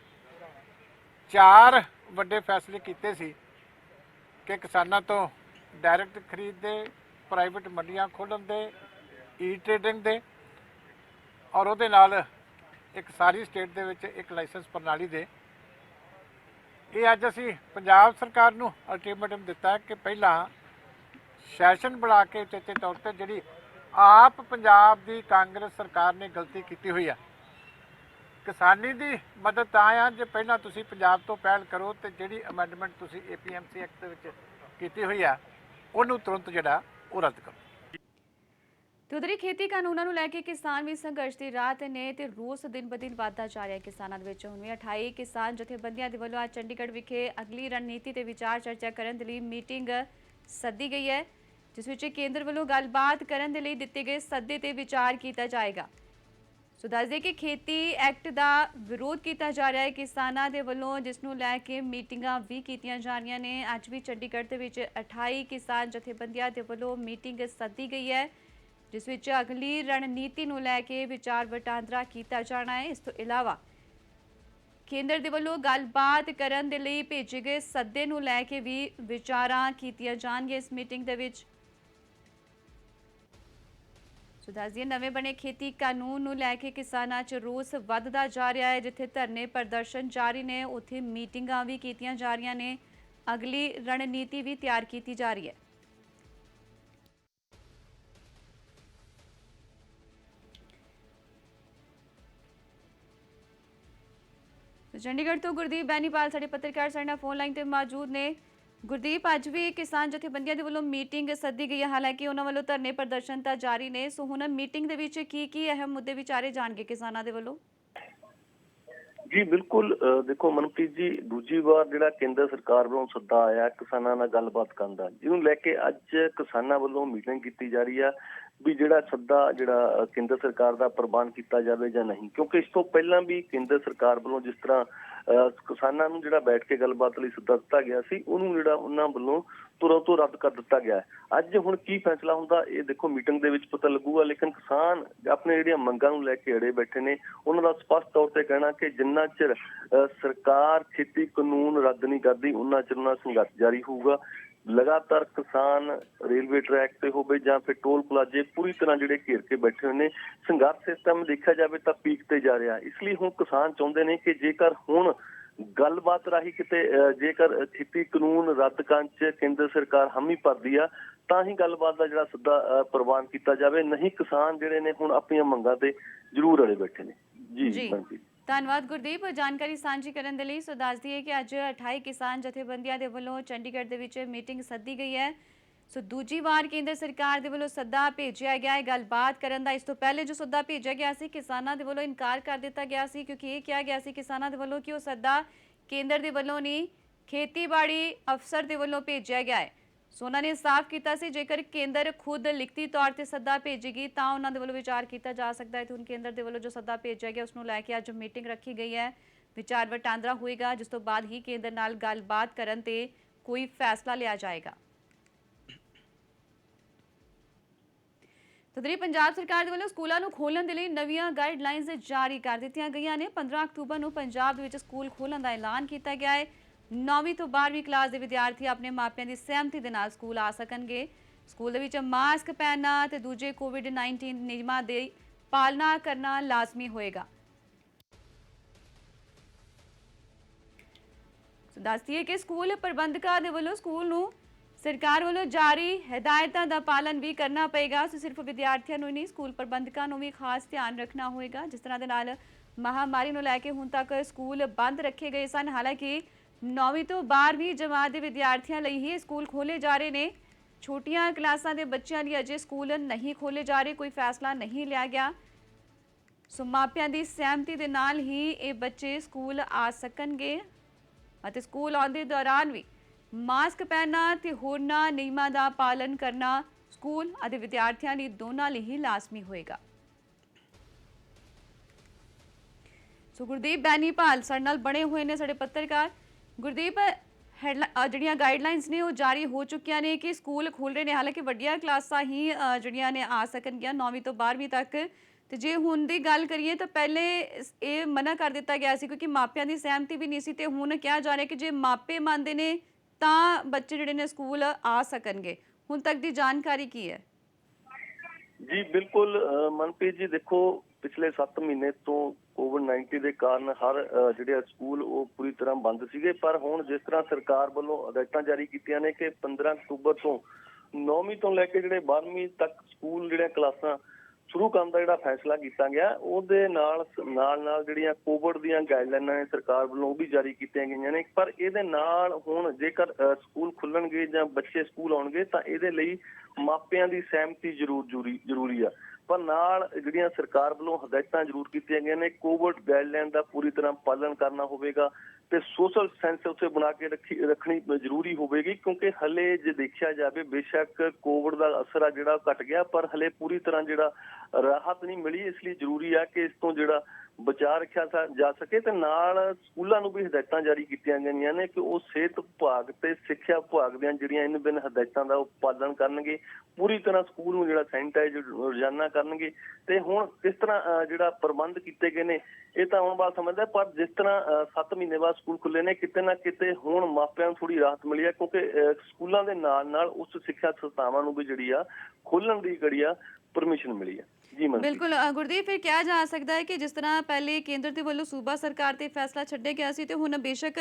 ਚਾਰ ਵੱਡੇ ਫੈਸਲੇ ਕੀਤੇ ਸੀ ਕਿ ਕਿਸਾਨਾਂ ਤੋਂ ਡਾਇਰੈਕਟ ਖਰੀਦ ਦੇ, ਪ੍ਰਾਈਵੇਟ ਮੰਡੀਆਂ ਖੋਲ੍ਹਣ ਦੇ ਈ ਟ੍ਰੇਡਿੰਗ ਦੇ ਔਰ ਉਹਦੇ ਨਾਲ ਇੱਕ ਸਾਰੀ ਸਟੇਟ ਦੇ ਵਿੱਚ ਇੱਕ ਲਾਇਸੈਂਸ ਪ੍ਰਣਾਲੀ ਦੇ ਇਹ ਅੱਜ ਅਸੀਂ ਪੰਜਾਬ ਸਰਕਾਰ ਨੂੰ ਅਲਟੀਮੇਟਮ ਦਿੱਤਾ ਕਿ ਪਹਿਲਾਂ ਸੈਸ਼ਨ ਬਣਾ ਕੇ ਉਚੇਚੇ ਤੌਰ ਤੇ ਜਿਹੜੀ ਆਪ ਪੰਜਾਬ ਦੀ ਕਾਂਗਰਸ ਸਰਕਾਰ ਨੇ ਗਲਤੀ ਕੀਤੀ ਹੋਈ ਆ, ਕਿਸਾਨੀ ਦੀ ਮਦਦ ਤਾਂ ਆ, ਜੇ ਪਹਿਲਾਂ ਤੁਸੀਂ ਪੰਜਾਬ ਤੋਂ ਪਹਿਲ ਕਰੋ ਤੇ ਜਿਹੜੀ ਅਮੈਂਡਮੈਂਟ ਤੁਸੀਂ ਏਪੀਐਮਸੀ ਐਕਟ ਦੇ ਵਿੱਚ ਕੀਤੀ ਹੋਈ ਆ, ਉਹਨੂੰ ਤੁਰੰਤ ਜਿਹੜਾ ਉਹ ਰੱਦ ਕਰੋ। ਤੇ ਉਧਰ ਹੀ ਖੇਤੀ ਕਾਨੂੰਨਾਂ ਨੂੰ ਲੈ ਕੇ ਕਿਸਾਨ ਵੀ ਸੰਘਰਸ਼ ਦੀ ਰਾਹ ਤੇ ਨੇ ਤੇ ਰੋਸ ਦਿਨ ਬਦਿਨ ਵਧਦਾ ਜਾ ਰਿਹਾ ਕਿਸਾਨਾਂ ਦੇ ਵਿੱਚ। ਹੁਣ ਵੀ 28 ਕਿਸਾਨ ਜਥੇਬੰਦੀਆਂ ਦੇ ਵੱਲੋਂ ਅੱਜ ਚੰਡੀਗੜ੍ਹ ਵਿਖੇ ਅਗਲੀ ਰਣਨੀਤੀ ਤੇ ਵਿਚਾਰ ਚਰਚਾ ਕਰਨ ਦੇ ਲਈ ਮੀਟਿੰਗ ਸੱਦੀ ਗਈ ਹੈ, ਜਿਸ ਵਿੱਚ ਕੇਂਦਰ ਵੱਲੋਂ ਗੱਲਬਾਤ ਕਰਨ ਦੇ ਲਈ ਦਿੱਤੇ ਗਏ ਸੱਦੇ ਤੇ ਵਿਚਾਰ ਕੀਤਾ ਜਾਏਗਾ। ਸੋ ਦੱਸ ਦਈਏ ਕਿ ਖੇਤੀ ਐਕਟ ਦਾ ਵਿਰੋਧ ਕੀਤਾ ਜਾ ਰਿਹਾ ਹੈ। ਕਿਸਾਨਾਂ ਦੇ ਵੱਲੋਂ ਜਿਸ ਨੂੰ ਲੈ ਕੇ ਮੀਟਿੰਗਾਂ ਵੀ ਕੀਤੀਆਂ ਜਾ ਰਹੀਆਂ ਨੇ, ਅੱਜ ਵੀ ਚੰਡੀਗੜ੍ਹ ਦੇ ਵਿੱਚ 28 ਕਿਸਾਨ ਜਥੇਬੰਦੀਆਂ ਦੇ ਵੱਲੋਂ ਮੀਟਿੰਗ ਸੱਦੀ ਗਈ ਹੈ। ਜਿਸ ਵਿੱਚ ਅਗਲੀ ਰਣਨੀਤੀ ਨੂੰ ਲੈ ਕੇ ਵਿਚਾਰ ਵਟਾਂਦਰਾ ਕੀਤਾ ਜਾਣਾ ਹੈ। ਇਸ ਤੋਂ ਇਲਾਵਾ ਕੇਂਦਰ ਦੇ ਵੱਲੋਂ ਗੱਲਬਾਤ ਕਰਨ ਦੇ ਲਈ ਭੇਜੇ ਗਏ ਸੱਦੇ ਨੂੰ ਲੈ ਕੇ ਵੀ ਵਿਚਾਰਾਂ ਕੀਤੀਆਂ ਜਾਣਗੀਆਂ ਇਸ ਮੀਟਿੰਗ ਦੇ ਵਿੱਚ। ਸੋ ਦੱਸ ਨਵੇਂ ਬਣੇ ਖੇਤੀ ਕਾਨੂੰਨ ਨੂੰ ਲੈ ਕੇ ਕਿਸਾਨਾਂ 'ਚ ਰੋਸ ਵੱਧਦਾ ਜਾ ਰਿਹਾ ਹੈ, ਜਿੱਥੇ ਧਰਨੇ ਪ੍ਰਦਰਸ਼ਨ ਜਾਰੀ ਨੇ, ਉੱਥੇ ਮੀਟਿੰਗਾਂ ਵੀ ਕੀਤੀਆਂ ਜਾ ਰਹੀਆਂ ਨੇ। ਅਗਲੀ ਰਣਨੀਤੀ ਵੀ ਤਿਆਰ ਕੀਤੀ ਜਾ ਰਹੀ ਹੈ। ਤੇ ਚੰਡੀਗੜ੍ਹ ਤੋਂ ਗੁਰਦੀਪ ਬੈਨੀਪਾਲ, ਸਾਡੇ ਪੱਤਰਕਾਰ ਸਾਡੇ ਨਾਲ ਫੋਨ ਲਾਈਨ ਤੇ ਮੌਜੂਦ ਨੇ। ਗੁਰਦੀਪ, ਅੱਜ ਵੀ ਕਿਸਾਨ ਜਥੇਬੰਦੀਆਂ ਦੇ ਵੱਲੋਂ ਮੀਟਿੰਗ ਸੱਦੀ ਗਈ ਹੈ। ਹਾਲਾਂਕਿ ਉਹਨਾਂ ਵੱਲੋਂ ਧਰਨੇ ਪ੍ਰਦਰਸ਼ਨ ਤਾਂ ਜਾਰੀ ਨੇ, ਸੋ ਹੁਣ ਮੀਟਿੰਗ ਦੇ ਵਿੱਚ ਕੀ ਕੀ ਅਹਿਮ ਮੁੱਦੇ ਵਿਚਾਰੇ ਜਾਣਗੇ ਕਿਸਾਨਾਂ ਦੇ ਵੱਲੋਂ? ਜੀ, ਬਿਲਕੁਲ ਦੇਖੋ ਮਨਪ੍ਰੀਤ ਜੀ, ਦੂਜੀ ਵਾਰ ਜਿਹੜਾ ਕੇਂਦਰ ਸਰਕਾਰ ਵੱਲੋਂ ਸੱਦਾ ਆਇਆ, ਕਿਸਾਨਾਂ ਨਾਲ ਗੱਲਬਾਤ ਕਰਨ ਦਾ। ਜਿਹਨੂੰ ਲੈ ਕੇ ਅੱਜ ਕਿਸਾਨਾਂ ਵੱਲੋਂ ਮੀਟਿੰਗ ਕੀਤੀ ਜਾ ਰਹੀ ਆ। ਵੀ ਜਿਹੜਾ ਸੱਦਾ ਜਿਹੜਾ ਕੇਂਦਰ ਸਰਕਾਰ ਦਾ ਪ੍ਰਬੰਧ ਕੀਤਾ ਜਾਵੇ ਜਾਂ ਨਹੀਂ। ਕਿਉਂਕਿ ਇਸ ਤੋਂ ਪਹਿਲਾਂ ਵੀ ਕੇਂਦਰ ਸਰਕਾਰ ਵੱਲੋਂ ਜਿਸ ਤਰ੍ਹਾਂ ਅ, ਕਿਸਾਨਾਂ ਨੂੰ ਜਿਹੜਾ ਬੈਠ ਕੇ ਗੱਲਬਾਤ ਲਈ ਸੱਦਾ ਦਿੱਤਾ ਗਿਆ ਸੀ ਉਹਨੂੰ ਜਿਹੜਾ ਉਹਨਾਂ ਵੱਲੋਂ ਤੁਰੰਤ ਤੋਂ ਰੱਦ ਕਰ ਦਿੱਤਾ ਗਿਆ। ਅੱਜ ਹੁਣ ਕੀ ਫੈਸਲਾ ਹੁੰਦਾ ਇਹ ਦੇਖੋ ਮੀਟਿੰਗ ਦੇ ਵਿੱਚ ਪਤਾ ਲੱਗੂਗਾ ਲੇਕਿਨ ਕਿਸਾਨ ਆਪਣੇ ਜਿਹੜੀਆਂ ਮੰਗਾਂ ਨੂੰ ਲੈ ਕੇ ਅੜੇ ਬੈਠੇ ਨੇ ਉਹਨਾਂ ਦਾ ਸਪਸ਼ਟ ਤੌਰ ਤੇ ਕਹਿਣਾ ਕਿ ਜਿੰਨਾ ਚਿਰ ਅ, ਸਰਕਾਰ ਖੇਤੀ ਕਾਨੂੰਨ ਰੱਦ ਨਹੀਂ ਕਰਦੀ ਉਹਨਾਂ ਚਿਰ ਉਹਨਾਂ ਦਾ ਸੰਘਰਸ਼ ਜਾਰੀ ਹੋਊਗਾ। ਲਗਾਤਾਰ ਕਿਸਾਨ ਰੇਲਵੇ ਟਰੈਕ ਤੇ ਹੋਵੇ ਜਾਂ ਫਿਰ ਟੋਲ ਪਲਾਜ਼ੇ ਪੂਰੀ ਤਰ੍ਹਾਂ ਜਿਹੜੇ ਘੇਰ ਕੇ ਬੈਠੇ ਹੋਏ ਨੇ ਸੰਘਰਸ਼ ਸਿਸਟਮ ਦੇਖਿਆ ਜਾਵੇ ਤਾਂ ਪੀਕ ਤੇ ਜਾ ਰਿਹਾ। ਇਸ ਲਈ ਹੁਣ ਕਿਸਾਨ ਚਾਹੁੰਦੇ ਨੇ ਕਿ ਜੇਕਰ ਹੁਣ ਗੱਲਬਾਤ ਰਾਹੀਂ ਕਿਤੇ ਜੇਕਰ ਖੇਤੀ ਕਾਨੂੰਨ ਰੱਦ ਕਰਨ ਚ ਕੇਂਦਰ ਸਰਕਾਰ ਹਾਮੀ ਭਰਦੀ ਆ ਤਾਂ ਹੀ ਗੱਲਬਾਤ ਦਾ ਜਿਹੜਾ ਸਿੱਧਾ ਪ੍ਰਵਾਨ ਕੀਤਾ ਜਾਵੇ। ਨਹੀਂ ਕਿਸਾਨ ਜਿਹੜੇ ਨੇ ਹੁਣ ਆਪਣੀਆਂ ਮੰਗਾਂ ਤੇ ਜ਼ਰੂਰ ਅੜੇ ਬੈਠੇ ਨੇ। ਜੀ ਜੀ। ਧੰਨਵਾਦ ਗੁਰਦੀਪ। ਜਾਣਕਾਰੀ ਸਾਂਝੀ ਕਰਨ ਦੇ ਲਈ ਸੋ ਦੱਸ ਦਈਏ ਕਿ ਅੱਜ 28 ਕਿਸਾਨ ਜਥੇਬੰਦੀਆਂ ਦੇ ਵੱਲੋਂ ਚੰਡੀਗੜ੍ਹ ਦੇ ਵਿੱਚ ਮੀਟਿੰਗ ਸੱਦੀ ਗਈ ਹੈ। ਸੋ ਦੂਜੀ ਵਾਰ ਕੇਂਦਰ ਸਰਕਾਰ ਦੇ ਵੱਲੋਂ ਸੱਦਾ ਭੇਜਿਆ ਗਿਆ ਹੈ। ਗੱਲਬਾਤ ਕਰਨ ਦਾ ਇਸ ਤੋਂ ਪਹਿਲੇ ਜੋ ਸੱਦਾ ਭੇਜਿਆ ਗਿਆ ਸੀ, ਕਿਸਾਨਾਂ ਦੇ ਵੱਲੋਂ ਇਨਕਾਰ ਕਰ ਦਿੱਤਾ ਗਿਆ ਸੀ ਕਿਉਂਕਿ ਇਹ ਕਿਹਾ ਗਿਆ ਸੀ ਕਿਸਾਨਾਂ ਦੇ ਵੱਲੋਂ ਕਿ ਉਹ ਸੱਦਾ ਕੇਂਦਰ ਦੇ ਵੱਲੋਂ ਨਹੀਂ, ਖੇਤੀਬਾੜੀ ਅਫਸਰ ਦੇ ਵੱਲੋਂ ਭੇਜਿਆ ਗਿਆ ਹੈ। ਸੋ ਉਹਨਾਂ ਨੇ ਸਾਫ਼ ਕੀਤਾ ਸੀ। ਜੇਕਰ ਕੇਂਦਰ ਖੁਦ ਲਿਖਤੀ ਤੌਰ ਤੇ ਸੱਦਾ ਭੇਜੇਗੀ, ਤਾਂ ਉਹਨਾਂ ਦੇ ਵੱਲੋਂ ਵਿਚਾਰ ਕੀਤਾ ਜਾ ਸਕਦਾ ਹੈ ਤੇ ਹੁਣ ਕੇਂਦਰ ਦੇ ਵੱਲੋਂ ਜੋ ਸੱਦਾ ਭੇਜਿਆ ਗਿਆ ਉਸ ਨੂੰ ਲੈ ਕੇ ਅੱਜ ਮੀਟਿੰਗ ਰੱਖੀ ਗਈ ਹੈ। ਵਿਚਾਰ ਵਟਾਂਦਰਾ ਹੋਏਗਾ, ਜਿਸ ਤੋਂ ਬਾਅਦ ਹੀ ਕੇਂਦਰ ਨਾਲ ਗੱਲਬਾਤ ਕਰਨ ਤੇ ਕੋਈ ਫੈਸਲਾ ਲਿਆ ਜਾਏਗਾ। ਤਦਰੀ ਪੰਜਾਬ ਸਰਕਾਰ ਦੇ ਵੱਲੋਂ ਸਕੂਲਾਂ ਨੂੰ ਖੋਲ੍ਹਣ ਦੇ ਲਈ ਨਵੀਆਂ ਗਾਈਡਲਾਈਨਸ ਜਾਰੀ ਕਰ ਦਿੱਤੀਆਂ ਗਈਆਂ ਨੇ। 15 ਅਕਤੂਬਰ ਨੂੰ ਪੰਜਾਬ ਦੇ ਵਿੱਚ ਸਕੂਲ ਖੋਲ੍ਹਣ ਦਾ ਐਲਾਨ ਕੀਤਾ ਗਿਆ ਹੈ। 9ਵੀਂ ਤੋਂ 12ਵੀਂ ਕਲਾਸ ਦੇ ਵਿਦਿਆਰਥੀ ਆਪਣੇ ਮਾਪਿਆਂ ਦੀ ਸਹਿਮਤੀ ਦੇ ਨਾਲ ਸਕੂਲ ਆ ਸਕਣਗੇ। ਸਕੂਲ ਦੇ ਵਿੱਚ ਮਾਸਕ ਪਹਿਨਣਾ ਤੇ ਦੂਜੇ ਕੋਵਿਡ-19 ਨਿਯਮਾਂ ਦੀ ਪਾਲਣਾ ਕਰਨਾ ਲਾਜ਼ਮੀ ਹੋਏਗਾ। ਸੋ ਦੱਸਦੀਏ ਕਿ ਸਕੂਲ ਪ੍ਰਬੰਧਕਾਂ ਦੇ ਵੱਲੋਂ ਸਕੂਲ ਨੂੰ ਸਰਕਾਰ ਵੱਲੋਂ ਜਾਰੀ ਹਦਾਇਤਾਂ ਦਾ ਪਾਲਨ ਵੀ ਕਰਨਾ ਪਏਗਾ। ਸੋ ਸਿਰਫ ਵਿਦਿਆਰਥੀਆਂ ਨੂੰ ਹੀ ਨਹੀਂ, ਸਕੂਲ ਪ੍ਰਬੰਧਕਾਂ ਨੂੰ ਵੀ ਖਾਸ ਧਿਆਨ ਰੱਖਣਾ ਹੋਏਗਾ। ਜਿਸ ਤਰ੍ਹਾਂ ਦੇ ਨਾਲ ਮਹਾਮਾਰੀ ਨੂੰ ਲੈ ਕੇ ਹੁਣ ਤੱਕ ਸਕੂਲ ਬੰਦ ਰੱਖੇ ਗਏ ਸਨ। ਹਾਲਾਂਕਿ 9ਵੀਂ ਤੋਂ 12ਵੀਂ ਜਮਾਤ ਦੇ ਵਿਦਿਆਰਥੀਆਂ ਲਈ ਹੀ ਸਕੂਲ ਖੋਲੇ ਜਾ ਰਹੇ ਨੇ। ਛੋਟੀਆਂ ਕਲਾਸਾਂ ਦੇ ਬੱਚਿਆਂ ਲਈ ਅਜੇ ਸਕੂਲ ਨਹੀਂ ਖੋਲੇ ਜਾ ਰਹੇ, ਕੋਈ ਫੈਸਲਾ ਨਹੀਂ ਲਿਆ ਗਿਆ। ਸੋ ਮਾਪਿਆਂ ਦੀ ਸਹਿਮਤੀ ਦੇ ਨਾਲ ਹੀ ਇਹ ਬੱਚੇ ਸਕੂਲ ਆ ਸਕਣਗੇ ਅਤੇ ਸਕੂਲ ਆਉਂਦੇ ਦੌਰਾਨ ਵੀ ਮਾਸਕ ਪਹਿਨਣਾ ਤੇ ਹੋਰਨਾਂ ਨਿਯਮਾਂ ਦਾ ਪਾਲਣ ਕਰਨਾ ਸਕੂਲ ਅਤੇ ਵਿਦਿਆਰਥੀਆਂ ਲਈ ਦੋਨਾਂ ਲਈ ਹੀ ਲਾਜ਼ਮੀ ਹੋਏਗਾ। ਸੋ ਗੁਰਦੀਪ ਬੈਨੀਪਾਲ ਸਾਡੇ ਨਾਲ ਬਣੇ ਹੋਏ ਨੇ, ਸਾਡੇ ਪੱਤਰਕਾਰ। ਗੁਰਦੀਪ ਹੈਡਲਾ- ਅ, ਜਿਹੜੀਆਂ ਗਾਈਡਲਾਈਨਸ ਨੇ ਉਹ ਜਾਰੀ ਹੋ ਚੁੱਕੀਆਂ ਨੇ ਕਿ ਸਕੂਲ ਖੁੱਲ ਰਹੇ ਨੇ? ਹਾਲਾਂਕਿ ਵੱਡੀਆਂ ਕਲਾਸਾਂ ਹੀ ਅ, ਜਿਹੜੀਆਂ ਨੇ ਆ ਸਕਣਗੀਆਂ 9ਵੀਂ ਤੋਂ 12ਵੀਂ ਤੱਕ। ਤੇ ਜੇ ਹੁਣ ਦੀ ਗੱਲ ਕਰੀਏ ਤਾਂ ਪਹਿਲੇ ਇਸ- ਇਹ ਮਨਾ ਕਰ ਦਿੱਤਾ ਗਿਆ ਸੀ ਕਿਉਂਕਿ ਮਾਪਿਆਂ ਦੀ ਸਹਿਮਤੀ ਵੀ ਨਹੀਂ ਸੀ ਤੇ ਹੁਣ ਕਿਹਾ ਜਾ ਰਿਹਾ ਕਿ ਜੇ ਮਾਪੇ ਮੰਨਦੇ ਨੇ ਤਾਂ ਬੱਚੇ ਜਿਹੜੇ ਨੇ ਸਕੂਲ ਆ ਸਕਣਗੇ। ਹੁਣ ਤੱਕ ਦੀ ਜਾਣਕਾਰੀ ਕੀ ਹੈ? ਜੀ ਬਿਲਕੁਲ ਅ, ਮਨਪ੍ਰੀਤ ਜੀ ਦੇਖੋ ਪਿਛਲੇ 7 ਮਹੀਨੇ ਤੋਂ ਕੋਵਿਡ-19 ਦੇ ਕਾਰਨ ਹਰ ਅ, ਜਿਹੜੇ ਆ ਸਕੂਲ ਉਹ ਪੂਰੀ ਤਰ੍ਹਾਂ ਬੰਦ ਸੀਗੇ। ਪਰ ਹੁਣ ਜਿਸ ਤਰ੍ਹਾਂ ਸਰਕਾਰ ਵੱਲੋਂ ਹਦਾਇਤਾਂ ਜਾਰੀ ਕੀਤੀਆਂ ਨੇ ਕਿ 15 ਅਕਤੂਬਰ ਤੋਂ 9ਵੀਂ ਤੋਂ ਲੈ ਕੇ ਜਿਹੜੇ 12ਵੀਂ ਤੱਕ ਸਕੂਲ ਜਿਹੜੀਆਂ ਕਲਾਸਾਂ ਸ਼ੁਰੂ ਕਰਨ ਦਾ ਜਿਹੜਾ ਫੈਸਲਾ ਕੀਤਾ ਗਿਆ ਉਹਦੇ ਨਾਲ ਨਾਲ ਨਾਲ ਜਿਹੜੀਆਂ ਕੋਵਿਡ ਦੀਆਂ ਗਾਈਡਲਾਈਨਾਂ ਨੇ ਸਰਕਾਰ ਵੱਲੋਂ ਉਹ ਵੀ ਜਾਰੀ ਕੀਤੀਆਂ ਗਈਆਂ ਨੇ। ਪਰ ਇਹਦੇ ਨਾਲ ਹੁਣ ਜੇਕਰ ਅ, ਸਕੂਲ ਖੁੱਲਣਗੇ ਜਾਂ ਬੱਚੇ ਸਕੂਲ ਆਉਣਗੇ ਤਾਂ ਇਹਦੇ ਲਈ ਮਾਪਿਆਂ ਦੀ ਸਹਿਮਤੀ ਜ਼ਰੂਰ ਜ਼ਰੂਰੀ ਜ਼ਰੂਰੀ ਆ। ਪਰ ਨਾਲ ਜਿਹੜੀਆਂ ਸਰਕਾਰ ਵੱਲੋਂ ਹਦਾਇਤਾਂ ਜ਼ਰੂਰ ਕੀਤੀਆਂ ਗਈਆਂ ਨੇ ਕੋਵਿਡ ਗਾਈਡਲਾਈਨ ਦਾ ਪੂਰੀ ਤਰ੍ਹਾਂ ਪਾਲਣ ਕਰਨਾ ਹੋਵੇਗਾ। ਤੇ ਸੋਸ਼ਲ ਸੈਂਸ ਉੱਥੇ ਬਣਾ ਕੇ ਰੱਖੀ, ਰੱਖਣੀ ਜ਼ਰੂਰੀ ਹੋਵੇਗੀ, ਕਿਉਂਕਿ ਹਲੇ ਜੇ ਦੇਖਿਆ ਜਾਵੇ, ਬੇਸ਼ੱਕ ਕੋਵਿਡ ਦਾ ਅਸਰ ਆ ਜਿਹੜਾ ਘਟ ਗਿਆ, ਪਰ ਹਲੇ ਪੂਰੀ ਤਰ੍ਹਾਂ ਜਿਹੜਾ ਰਾਹਤ ਨਹੀਂ ਮਿਲੀ, ਇਸ ਲਈ ਜ਼ਰੂਰੀ ਆ ਕਿ ਇਸ ਤੋਂ ਜਿਹੜਾ ਬਚਾਅ ਰੱਖਿਆ ਜਾ ਸਕੇ ਤੇ ਨਾਲ ਸਕੂਲਾਂ ਨੂੰ ਵੀ ਹਦਾਇਤਾਂ ਜਾਰੀ ਕੀਤੀਆਂ ਗਈਆਂ ਨੇ ਕਿ ਉਹ ਸਿਹਤ ਵਿਭਾਗ ਤੇ ਸਿੱਖਿਆ ਵਿਭਾਗ ਦੀਆਂ ਜਿਹੜੀਆਂ ਇਨ ਬਿਨ ਹਦਾਇਤਾਂ ਦਾ ਉਹ ਪਾਲਣ ਕਰਨਗੇ, ਪੂਰੀ ਤਰ੍ਹਾਂ ਸਕੂਲ ਨੂੰ ਜਿਹੜਾ ਸੈਨੀਟਾਈਜ਼ ਰੋਜ਼ਾਨਾ ਕਰਨਗੇ ਤੇ ਹੁਣ ਕਿਸ ਤਰ੍ਹਾਂ ਜਿਹੜਾ ਪ੍ਰਬੰਧ ਕੀਤੇ ਗਏ ਨੇ, ਇਹ ਤਾਂ ਆਉਣ ਬਾਅਦ ਸਮਝਦਾ, ਪਰ ਜਿਸ ਤਰ੍ਹਾਂ 7 ਮਹੀਨੇ ਬਾਅਦ ਸਕੂਲ ਖੁੱਲੇ ਨੇ ਕਿਤੇ ਨਾ ਕਿਤੇ ਹੁਣ ਮਾਪਿਆਂ ਨੂੰ ਥੋੜੀ ਰਾਹਤ ਮਿਲੀ ਹੈ ਕਿਉਂਕਿ ਸਕੂਲਾਂ ਦੇ ਨਾਲ ਨਾਲ ਉਸ ਸਿੱਖਿਆ ਸੰਸਥਾਵਾਂ ਨੂੰ ਵੀ ਜਿਹੜੀ ਆ ਖੋਲਣ ਦੀ ਜਿਹੜੀ ਆ ਪਰਮਿਸ਼ਨ ਮਿਲੀ ਹੈ। ਜੀ ਮਨਪ੍ਰੀਤ। ਬਿਲਕੁਲ ਗੁਰਦੀਪ ਫਿਰ ਕਿਹਾ ਜਾ ਸਕਦਾ ਹੈ ਕਿ ਜਿਸ ਤਰ੍ਹਾਂ ਪਹਿਲੇ ਕੇਂਦਰ ਦੇ ਵੱਲੋਂ ਸੂਬਾ ਸਰਕਾਰ ਤੇ ਫੈਸਲਾ ਛੱਡੇ ਗਿਆ ਸੀ ਤੇ ਹੁਣ ਬੇਸ਼ੱਕ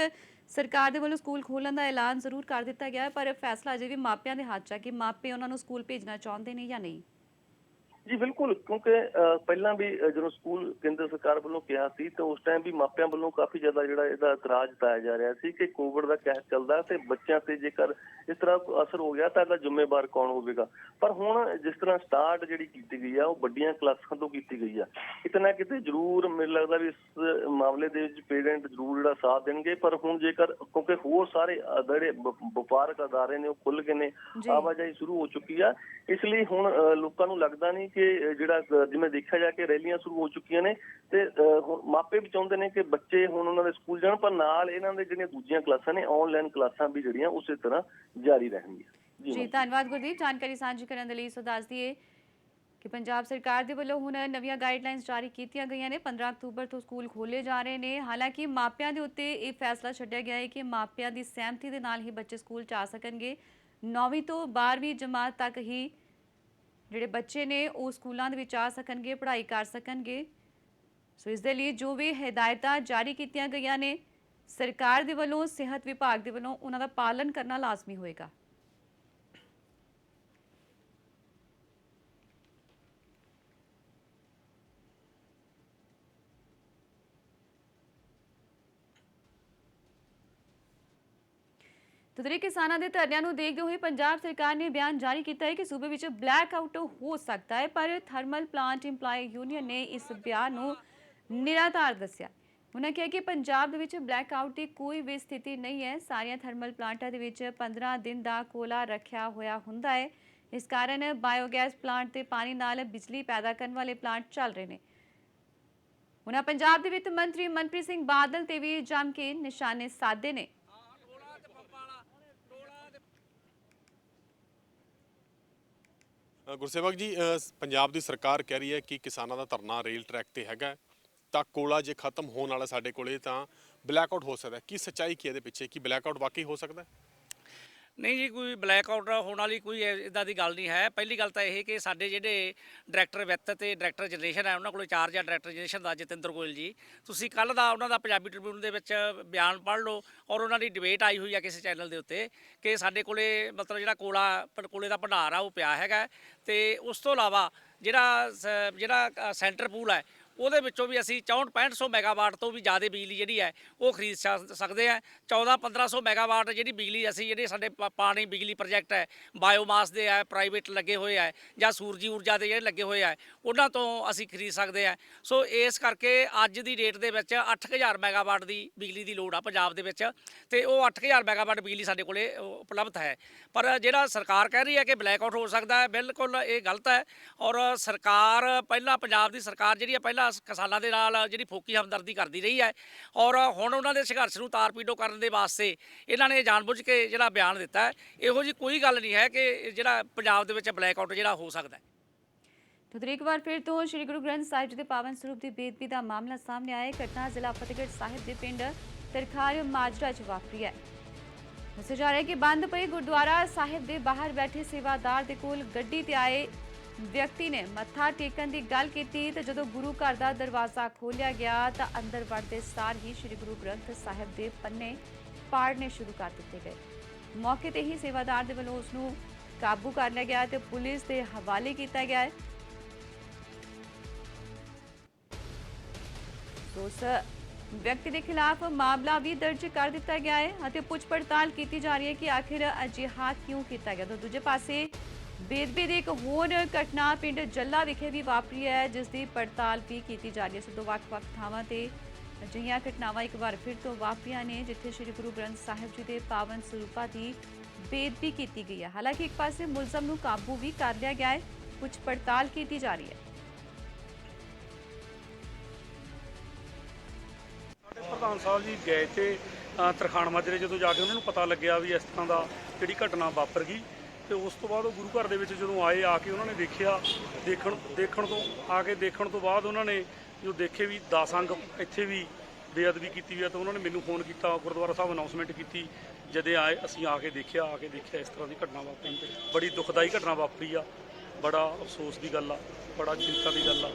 ਸਰਕਾਰ ਦੇ ਵੱਲੋਂ ਸਕੂਲ ਖੋਲਣ ਦਾ ਐਲਾਨ ਜ਼ਰੂਰ ਕਰ ਦਿੱਤਾ ਗਿਆ ਹੈ, ਪਰ ਫੈਸਲਾ ਅਜੇ ਵੀ ਮਾਪਿਆਂ ਦੇ ਹੱਥ 'ਚ ਹੈ ਕਿ ਮਾਪੇ ਉਹਨਾਂ ਨੂੰ ਸਕੂਲ ਭੇਜਣਾ ਚਾਹੁੰਦੇ ਨੇ ਜਾਂ ਨਹੀਂ। ਜੀ ਬਿਲਕੁਲ ਕਿਉਂਕਿ ਪਹਿਲਾਂ ਵੀ ਜਦੋਂ ਸਕੂਲ ਕੇਂਦਰ ਸਰਕਾਰ ਵੱਲੋਂ ਕਿਹਾ ਸੀ ਤਾਂ ਉਸ ਟਾਈਮ ਵੀ ਮਾਪਿਆਂ ਵੱਲੋਂ ਕਾਫੀ ਜ਼ਿਆਦਾ ਜਿਹੜਾ ਇਹਦਾ ਇਤਰਾਜ਼ ਪਾਇਆ ਜਾ ਰਿਹਾ ਸੀ ਕਿ ਕੋਵਿਡ ਦਾ ਕਹਿਰ ਚੱਲਦਾ ਤੇ ਬੱਚਿਆਂ ਤੇ ਜੇਕਰ ਇਸ ਤਰ੍ਹਾਂ ਅਸਰ ਹੋ ਗਿਆ ਤਾਂ ਇਹਦਾ ਜ਼ਿੰਮੇਵਾਰ ਕੌਣ ਹੋਵੇਗਾ? ਪਰ ਹੁਣ ਜਿਸ ਤਰ੍ਹਾਂ ਸਟਾਰਟ ਜਿਹੜੀ ਕੀਤੀ ਗਈ ਆ ਉਹ ਵੱਡੀਆਂ ਕਲਾਸਾਂ ਤੋਂ ਕੀਤੀ ਗਈ ਆ। ਕਿਤੇ ਨਾ ਕਿਤੇ ਜ਼ਰੂਰ ਮੈਨੂੰ ਲੱਗਦਾ ਵੀ ਇਸ ਮਾਮਲੇ ਦੇ ਵਿੱਚ ਪੇਰੈਂਟ ਜ਼ਰੂਰ ਜਿਹੜਾ ਸਾਥ ਦੇਣਗੇ ਪਰ ਹੁਣ ਜੇਕਰ ਕਿਉਂਕਿ ਹੋਰ ਸਾਰੇ ਜਿਹੜੇ ਵਪਾਰਕ ਅਦਾਰੇ ਨੇ ਉਹ ਖੁੱਲ ਗਏ ਨੇ। ਆਵਾਜਾਈ ਸ਼ੁਰੂ ਹੋ ਚੁੱਕੀ ਆ। ਇਸ ਲਈ ਹੁਣ ਲੋਕਾਂ ਨੂੰ ਲੱਗਦਾ ਨਹੀਂ ਕਿ ਜਿਹੜਾ ਜਿਵੇਂ ਦੇਖਿਆ ਜਾ ਕੇ ਰੈਲੀਆਂ ਸ਼ੁਰੂ ਹੋ ਚੁੱਕੀਆਂ ਨੇ ਤੇ ਮਾਪੇ ਵੀ ਚਾਹੁੰਦੇ ਨੇ ਕਿ ਬੱਚੇ ਹੁਣ ਉਹਨਾਂ ਦੇ ਸਕੂਲ ਜਾਣ ਪਰ ਨਾਲ ਇਹਨਾਂ ਦੇ ਜਿਹੜੀਆਂ ਦੂਜੀਆਂ ਕਲਾਸਾਂ ਨੇ ਆਨਲਾਈਨ ਕਲਾਸਾਂ ਵੀ ਜਿਹੜੀਆਂ ਉਸੇ ਤਰ੍ਹਾਂ ਜਾਰੀ ਰਹਿਣਗੀਆਂ। ਜੀ ਜੀ ਧੰਨਵਾਦ ਗੁਰਦੀਪ। ਜਾਣਕਾਰੀ ਸਾਂਝੀ ਕਰਨ ਦੇ ਲਈ ਸੋ ਦੱਸ ਦਈਏ ਕਿ ਪੰਜਾਬ ਸਰਕਾਰ ਦੇ ਵੱਲੋਂ ਹੁਣ ਨਵੀਆਂ ਗਾਈਡਲਾਈਨਸ ਜਾਰੀ ਕੀਤੀਆਂ ਗਈਆਂ ਨੇ। 15 ਅਕਤੂਬਰ ਤੋਂ ਸਕੂਲ ਖੋਲੇ ਜਾ ਰਹੇ ਨੇ। ਹਾਲਾਂਕਿ ਮਾਪਿਆਂ ਦੇ ਉੱਤੇ ਇਹ ਫੈਸਲਾ ਛੱਡਿਆ ਗਿਆ ਹੈ ਕਿ ਮਾਪਿਆਂ ਦੀ ਸਹਿਮਤੀ ਦੇ ਨਾਲ ਹੀ ਬੱਚੇ ਸਕੂਲ ਆ ਸਕਣਗੇ। 9ਵੀਂ ਤੋਂ 12ਵੀਂ ਜਮਾਤ ਤੱਕ ਹੀ ਜਿਹੜੇ ਬੱਚੇ ਨੇ ਉਹ ਸਕੂਲਾਂ ਦੇ ਵਿੱਚ ਆ ਸਕਣਗੇ, ਪੜ੍ਹਾਈ ਕਰ ਸਕਣਗੇ। ਸੋ ਇਸ ਦੇ ਲਈ ਜੋ ਵੀ ਹਦਾਇਤਾਂ ਜਾਰੀ ਕੀਤੀਆਂ ਗਈਆਂ ਨੇ, ਸਰਕਾਰ ਦੇ ਵੱਲੋਂ, ਸਿਹਤ ਵਿਭਾਗ ਦੇ ਵੱਲੋਂ ਉਹਨਾਂ ਦਾ ਪਾਲਣ ਕਰਨਾ ਲਾਜ਼ਮੀ ਹੋਏਗਾ। ਤਦਰੀ ਕਿਸਾਨਾਂ ਦੇ ਧਰਨਿਆਂ ਨੂੰ ਦੇਖਦੇ ਹੋਏ ਪੰਜਾਬ ਸਰਕਾਰ ਨੇ ਬਿਆਨ ਜਾਰੀ ਕੀਤਾ ਹੈ ਕਿ ਸੂਬੇ ਵਿੱਚ ਬਲੈਕ ਆਊਟ ਹੋ ਸਕਦਾ ਹੈ, ਪਰ ਥਰਮਲ ਪਲਾਂਟ EMPLOYE ਯੂਨੀਅਨ ਨੇ ਇਸ ਬਿਆਨ ਨੂੰ ਨਿਰਾਧਾਰ ਦੱਸਿਆ। ਉਹਨਾਂ ਕਿਹਾ ਕਿ ਪੰਜਾਬ ਦੇ ਵਿੱਚ ਬਲੈਕ ਆਊਟ ਦੀ ਕੋਈ ਵੀ ਸਥਿਤੀ ਨਹੀਂ ਹੈ। ਸਾਰੀਆਂ ਥਰਮਲ ਪਲਾਂਟਾਂ ਦੇ ਵਿੱਚ 15 ਦਿਨ ਦਾ ਕੋਲਾ ਰੱਖਿਆ ਹੋਇਆ ਹੁੰਦਾ ਹੈ। ਇਸ ਕਾਰਨ ਬਾਇਓਗੈਸ ਪਲਾਂਟ ਤੇ ਪਾਣੀ ਨਾਲ ਬਿਜਲੀ ਪੈਦਾ ਕਰਨ ਵਾਲੇ ਪਲਾਂਟ ਚੱਲ ਰਹੇ ਨੇ। ਉਹਨਾਂ ਪੰਜਾਬ ਦੇ ਵਿੱਤ ਮੰਤਰੀ ਮਨਪ੍ਰੀਤ ਸਿੰਘ ਬਾਦਲ ਤੇ ਵੀ ਜੰਮ ਕੇ ਨਿਸ਼ਾਨੇ ਸਾਧੇ ਨੇ। ਗੁਰਸੇਵਕ ਜੀ ਪੰਜਾਬ ਦੀ ਸਰਕਾਰ ਕਹਿ ਰਹੀ ਹੈ ਕਿ ਕਿਸਾਨਾਂ ਦਾ ਧਰਨਾ ਰੇਲ ਟਰੈਕ ਤੇ ਹੈਗਾ ਤਾਂ ਕੋਲਾ ਜੇ ਖਤਮ ਹੋਣ ਵਾਲਾ ਸਾਡੇ ਕੋਲੇ ਤਾਂ ਬਲੈਕ ਆਊਟ ਹੋ ਸਕਦਾ ਕੀ ਸੱਚਾਈ ਕੀ ਇਹਦੇ ਪਿੱਛੇ? ਕੀ ਬਲੈਕ ਆਊਟ ਵਾਕਈ ਹੋ ਸਕਦਾ ਨਹੀਂ ਜੀ, ਕੋਈ ਬਲੈਕ ਆਊਟ ਹੋਣ ਵਾਲੀ ਕੋਈ ਇਦਾਂ ਦੀ ਗੱਲ ਨਹੀਂ ਹੈ। ਪਹਿਲੀ ਗੱਲ ਤਾਂ ਇਹ ਕਿ ਸਾਡੇ ਜਿਹੜੇ ਡਾਇਰੈਕਟਰ ਵਿੱਤ ਤੇ ਡਾਇਰੈਕਟਰ ਜਨਰੇਸ਼ਨ ਹੈ, ਉਹਨਾਂ ਕੋਲ ਚਾਰਜ ਹੈ ਡਾਇਰੈਕਟਰ ਜਨਰੇਸ਼ਨ ਦਾ ਜਤਿੰਦਰ ਗੋਇਲ ਜੀ। ਤੁਸੀਂ ਕੱਲ ਦਾ ਉਹਨਾਂ ਦਾ ਪੰਜਾਬੀ ਟ੍ਰਿਬਿਊਨ ਦੇ ਵਿੱਚ ਬਿਆਨ ਪੜ੍ਹ ਲਓ ਔਰ ਉਹਨਾਂ ਦੀ ਡਿਬੇਟ ਆਈ ਹੋਈ ਆ ਕਿਸੇ ਚੈਨਲ ਦੇ ਉੱਤੇ ਕਿ ਸਾਡੇ ਕੋਲੇ ਮਤਲਬ ਜਿਹੜਾ ਕੋਲਾ ਕੋਲੇ ਦਾ ਭੰਡਾਰ ਆ, ਉਹ ਪਿਆ ਹੈਗਾ। ਹੈ ਤੇ ਉਸ ਤੋਂ ਇਲਾਵਾ ਜਿਹੜਾ ਸ- ਜਿਹੜਾ ਸੈਂਟਰ ਪੂਲ ਹੈ ਉਹਦੇ ਵਿੱਚੋਂ ਵੀ ਅਸੀਂ 64 6500 ਮੈਗਾਵਾਟ ਤੋਂ ਵੀ ਜ਼ਿਆਦਾ ਬਿਜਲੀ ਜਿਹੜੀ ਹੈ ਉਹ ਖਰੀਦ ਸਕ- ਸਕਦੇ ਆ 14 1500 ਮੈਗਾਵਾਟ ਜਿਹੜੀ ਬਿਜਲੀ ਅਸੀਂ ਜਿਹੜੇ ਸਾਡੇ ਪ- ਪਾਣੀ ਬਿਜਲੀ ਪ੍ਰੋਜੈਕਟ ਹੈ ਬਾਇਓਮਾਸ ਦੇ ਹੈ ਪ੍ਰਾਈਵੇਟ ਲੱਗੇ ਹੋਏ ਹੈ ਜਾਂ ਸੂਰਜੀ ਊਰਜਾ ਦੇ ਜਿਹੜੇ ਲੱਗੇ ਹੋਏ ਹੈ ਉਹਨਾਂ ਤੋਂ ਅਸੀਂ ਖਰੀਦ ਸਕਦੇ ਆ ਸੋ ਇਸ ਕਰਕੇ ਅੱਜ ਦੀ ਡੇਟ ਦੇ ਵਿੱਚ 8000 ਮੈਗਾਵਾਟ ਦੀ ਬਿਜਲੀ ਦੀ ਲੋੜ ਆ ਪੰਜਾਬ ਦੇ ਵਿੱਚ ਤੇ ਉਹ 8000 ਮੈਗਾਵਾਟ ਬਿਜਲੀ ਸਾਡੇ ਕੋਲੇ ਅ, ਉਪਲਬਧ ਹੈ। ਪਰ ਜਿਹੜਾ ਸਰਕਾਰ ਕਹਿ ਰਹੀ ਹੈ ਕਿ ਬਲੈਕ ਆਊਟ ਹੋ ਸਕਦਾ ਹੈ ਬਿਲਕੁਲ ਇਹ ਗਲਤ ਹੈ ਔਰ ਸਰਕਾਰ ਪਹਿਲਾਂ ਪੰਜਾਬ ਦੀ ਸਰਕਾਰ ਜਿਹੜੀ ਹੈ ਪਹਿਲਾਂ ਕਿਸਾਨਾਂ ਦੇ ਨਾਲ ਜਿਹੜੀ ਫੋਕੀ ਹਮਦਰਦੀ ਕਰਦੀ ਰਹੀ ਹੈ ਔਰ ਹੁਣ ਉਹਨਾਂ ਦੇ ਸੰਘਰਸ਼ ਨੂੰ ਤਾਰਪੀਡੋ ਕਰਨ ਦੇ ਵਾਸਤੇ ਇਹਨਾਂ ਨੇ ਜਾਣਬੁੱਝ ਕੇ ਜਿਹੜਾ ਬਿਆਨ ਦਿੱਤਾ ਹੈ, ਇਹੋ ਜੀ ਕੋਈ ਗੱਲ ਨਹੀਂ ਹੈ ਕਿ ਜਿਹੜਾ ਪੰਜਾਬ ਦੇ ਵਿੱਚ ਬਲੈਕਆਊਟ ਜਿਹੜਾ ਹੋ ਸਕਦਾ ਹੈ। ਤਦਰੀ ਇੱਕ ਵਾਰ ਫਿਰ ਤੋਂ ਸ੍ਰੀ ਗੁਰੂ ਗ੍ਰੰਥ ਸਾਹਿਬ ਜੀ ਦੇ ਪਾਵਨ ਸਰੂਪ ਦੀ ਬੇਦਬੀ ਦਾ ਮਾਮਲਾ ਸਾਹਮਣੇ ਆਇਆ ਘਟਨਾ ਜ਼ਿਲ੍ਹਾ ਫਤਿਹਗੜ੍ਹ ਸਾਹਿਬ ਦੇ ਪਿੰਡ ਤਰਖਾਰ ਮਾਜਰਾ 'ਚ ਵਾਪਰੀ ਹੈ। ਦੱਸਿਆ ਜਾ ਰਿਹਾ ਕਿ ਬੰਦ ਪਈ ਗੁਰਦੁਆਰਾ ਸਾਹਿਬ ਦੇ ਬਾਹਰ ਬੈਠੇ ਸੇਵਾਦਾਰ ਦੇ ਕੋਲ ਗੱਡੀ ਤੇ ਆਏ ਵਿਅਕਤੀ ਨੇ ਮੱਥਾ ਟੇਕਣ ਦੀ ਗੱਲ ਕੀਤੀ ਤੇ ਜਦੋਂ ਗੁਰੂ ਘਰ ਦਾ ਦਰਵਾਜ਼ਾ ਖੋਲ੍ਹਿਆ ਗਿਆ ਤਾਂ ਅੰਦਰ ਵੜਦੇ ਸਾਰ ਹੀ ਸ੍ਰੀ ਗੁਰੂ ਗ੍ਰੰਥ ਸਾਹਿਬ ਦੇ ਪੰਨੇ ਪਾੜਨੇ ਸ਼ੁਰੂ ਕਰ ਦਿੱਤੇ ਗਏ। ਮੌਕੇ ਤੇ ਹੀ ਸੇਵਾਦਾਰ ਦੇ ਵੱਲੋਂ ਉਸ ਨੂੰ ਕਾਬੂ ਕਰ ਲਿਆ ਗਿਆ ਤੇ ਪੁਲਿਸ ਦੇ ਹਵਾਲੇ ਕੀਤਾ ਗਿਆ ਹੈ। ਉਸ ਵਿਅਕਤੀ ਦੇ ਖਿਲਾਫ ਮਾਮਲਾ ਵੀ ਦਰਜ ਕਰ ਦਿੱਤਾ ਗਿਆ ਹੈ ਅਤੇ ਪੁੱਛ ਪੜਤਾਲ ਕੀਤੀ ਜਾ ਰਹੀ ਹੈ ਕਿ ਆਖਿਰ ਅਜਿਹਾ ਕਿਉਂ ਕੀਤਾ ਗਿਆ। ਤਾਂ ਦੂਜੇ ਪਾਸੇ ਬੇਦਬੀ ਦੀ ਇੱਕ ਹੋਰ ਘਟਨਾ ਪਿੰਡ ਜੱਲਾ ਵਿਖੇ ਵੀ ਵਾਪਰੀ ਹੈ, ਜਿਸ ਦੀ ਪੜਤਾਲ ਵੀ ਕੀਤੀ ਜਾ ਰਹੀ ਹੈ। ਸੋ ਵੱਖ-ਵੱਖ ਥਾਵਾਂ ਤੇ ਅਜਿਹੀਆਂ ਘਟਨਾਵਾਂ ਇੱਕ ਵਾਰ ਫਿਰ ਤੋਂ ਵਾਪਰੀਆਂ ਨੇ, ਜਿੱਥੇ ਸ੍ਰੀ ਗੁਰੂ ਗ੍ਰੰਥ ਸਾਹਿਬ ਜੀ ਦੇ ਪਾਵਨ ਸਰੂਪਾਂ ਦੀ ਬੇਦਬੀ ਕੀਤੀ ਗਈ ਹੈ। ਹਾਲਾਂਕਿ ਇੱਕ ਪਾਸੇ ਮੁਲਜ਼ਮ ਨੂੰ ਕਾਬੂ ਵੀ ਕਰ ਲਿਆ ਗਿਆ ਹੈ, ਕੁਝ ਪੜਤਾਲ ਕੀਤੀ ਜਾ ਰਹੀ ਹੈ। ਸਾਡੇ ਪ੍ਰਧਾਨ ਸਾਹਿਬ ਜੀ ਗਏ ਤੇ ਤਰਖਾਣ ਮਾਜਰੇ ਜਦੋਂ ਜਾ ਕੇ ਉਹਨਾਂ ਨੂੰ ਪਤਾ ਲੱਗਿਆ ਵੀ ਇਸ ਤਰ੍ਹਾਂ ਦਾ ਜਿਹੜੀ ਘਟਨਾ ਵਾਪਰ ਗਈ ਤੇ ਉਸ ਤੋਂ ਬਾਅਦ ਉਹ ਗੁਰੂ ਘਰ ਦੇ ਵਿੱਚ ਜਦੋਂ ਆਏ ਆ ਕੇ ਉਹਨਾਂ ਨੇ ਦੇਖਿਆ ਦੇਖਣ ਦੇਖਣ ਤੋਂ ਆ ਕੇ ਦੇਖਣ ਤੋਂ ਬਾਅਦ ਉਹਨਾਂ ਨੇ ਜੋ ਦੇਖੇ ਵੀ 10 ਅੰਗ ਇੱਥੇ ਵੀ ਬੇਅਦਬੀ ਕੀਤੀ ਹੋਈ ਆ ਤਾਂ ਉਹਨਾਂ ਨੇ ਮੈਨੂੰ ਫੋਨ ਕੀਤਾ ਗੁਰਦੁਆਰਾ ਸਾਹਿਬ ਅਨਾਉਂਸਮੈਂਟ ਕੀਤੀ। ਜਦੇ ਆਏ ਅਸੀਂ ਆ ਕੇ ਦੇਖਿਆ ਆ ਕੇ ਦੇਖਿਆ ਇਸ ਤਰ੍ਹਾਂ ਦੀ ਘਟਨਾ ਵਾਪਰੀ। ਬੜੀ ਦੁਖਦਾਈ ਘਟਨਾ ਵਾਪਰੀ ਆ। ਬੜਾ ਅਫਸੋਸ ਦੀ ਗੱਲ ਆ ਬੜਾ ਚਿੰਤਾ ਦੀ ਗੱਲ ਆ।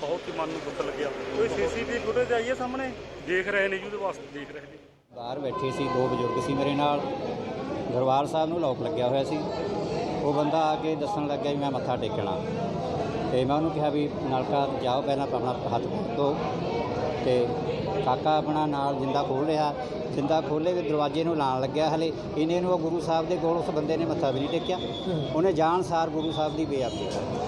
ਬਹੁਤ ਹੀ ਮਨ ਨੂੰ ਦੁੱਖ ਲੱਗਿਆ। ਕੋਈ ਸੀਸੀਟੀਵੀ ਫੁਟੇਜ ਆਈ ਹੈ ਸਾਹਮਣੇ? ਦੇਖ ਰਹੇ ਨੇ ਜੀ ਉਹਦੇ ਵਾਸਤੇ ਦੇਖ ਰਹੇ ਨੇ। ਬਾਹਰ ਬੈਠੇ ਸੀ ਦੋ ਬਜ਼ੁਰਗ ਸੀ ਮੇਰੇ ਨਾਲ। ਦਰਬਾਰ ਸਾਹਿਬ ਨੂੰ ਲੋਕ ਲੱਗਿਆ ਹੋਇਆ ਸੀ। ਉਹ ਬੰਦਾ ਆ ਕੇ ਦੱਸਣ ਲੱਗਿਆ ਵੀ ਮੈਂ ਮੱਥਾ ਟੇਕਣਾ। ਤੇ ਮੈਂ ਉਹਨੂੰ ਕਿਹਾ ਵੀ ਨਲਕਾ ਜਾਓ ਪਹਿਲਾਂ ਆਪਣਾ ਹੱਥ ਧੋ। ਤੇ ਕਾਕਾ ਆਪਣਾ ਨਾਲ ਜਿੰਦਾ ਖੋਲ ਰਿਹਾ। ਜਿੰਦਾ ਖੋਲੇ ਵੀ ਦਰਵਾਜ਼ੇ ਨੂੰ ਲਾਣ ਲੱਗਿਆ ਹਲੇ। ਇਹਨੇ ਨੂੰ ਉਹ ਗੁਰੂ ਸਾਹਿਬ ਦੇ ਕੋਲ ਉਸ ਬੰਦੇ ਨੇ ਮੱਥਾ ਵੀ ਨਹੀਂ ਟੇਕਿਆ। ਉਹਨੇ ਜਾਣ ਸਾਰ ਗੁਰੂ ਸਾਹਿਬ ਦੀ ਬੇਅਦਬੀ ਕੀਤੀ।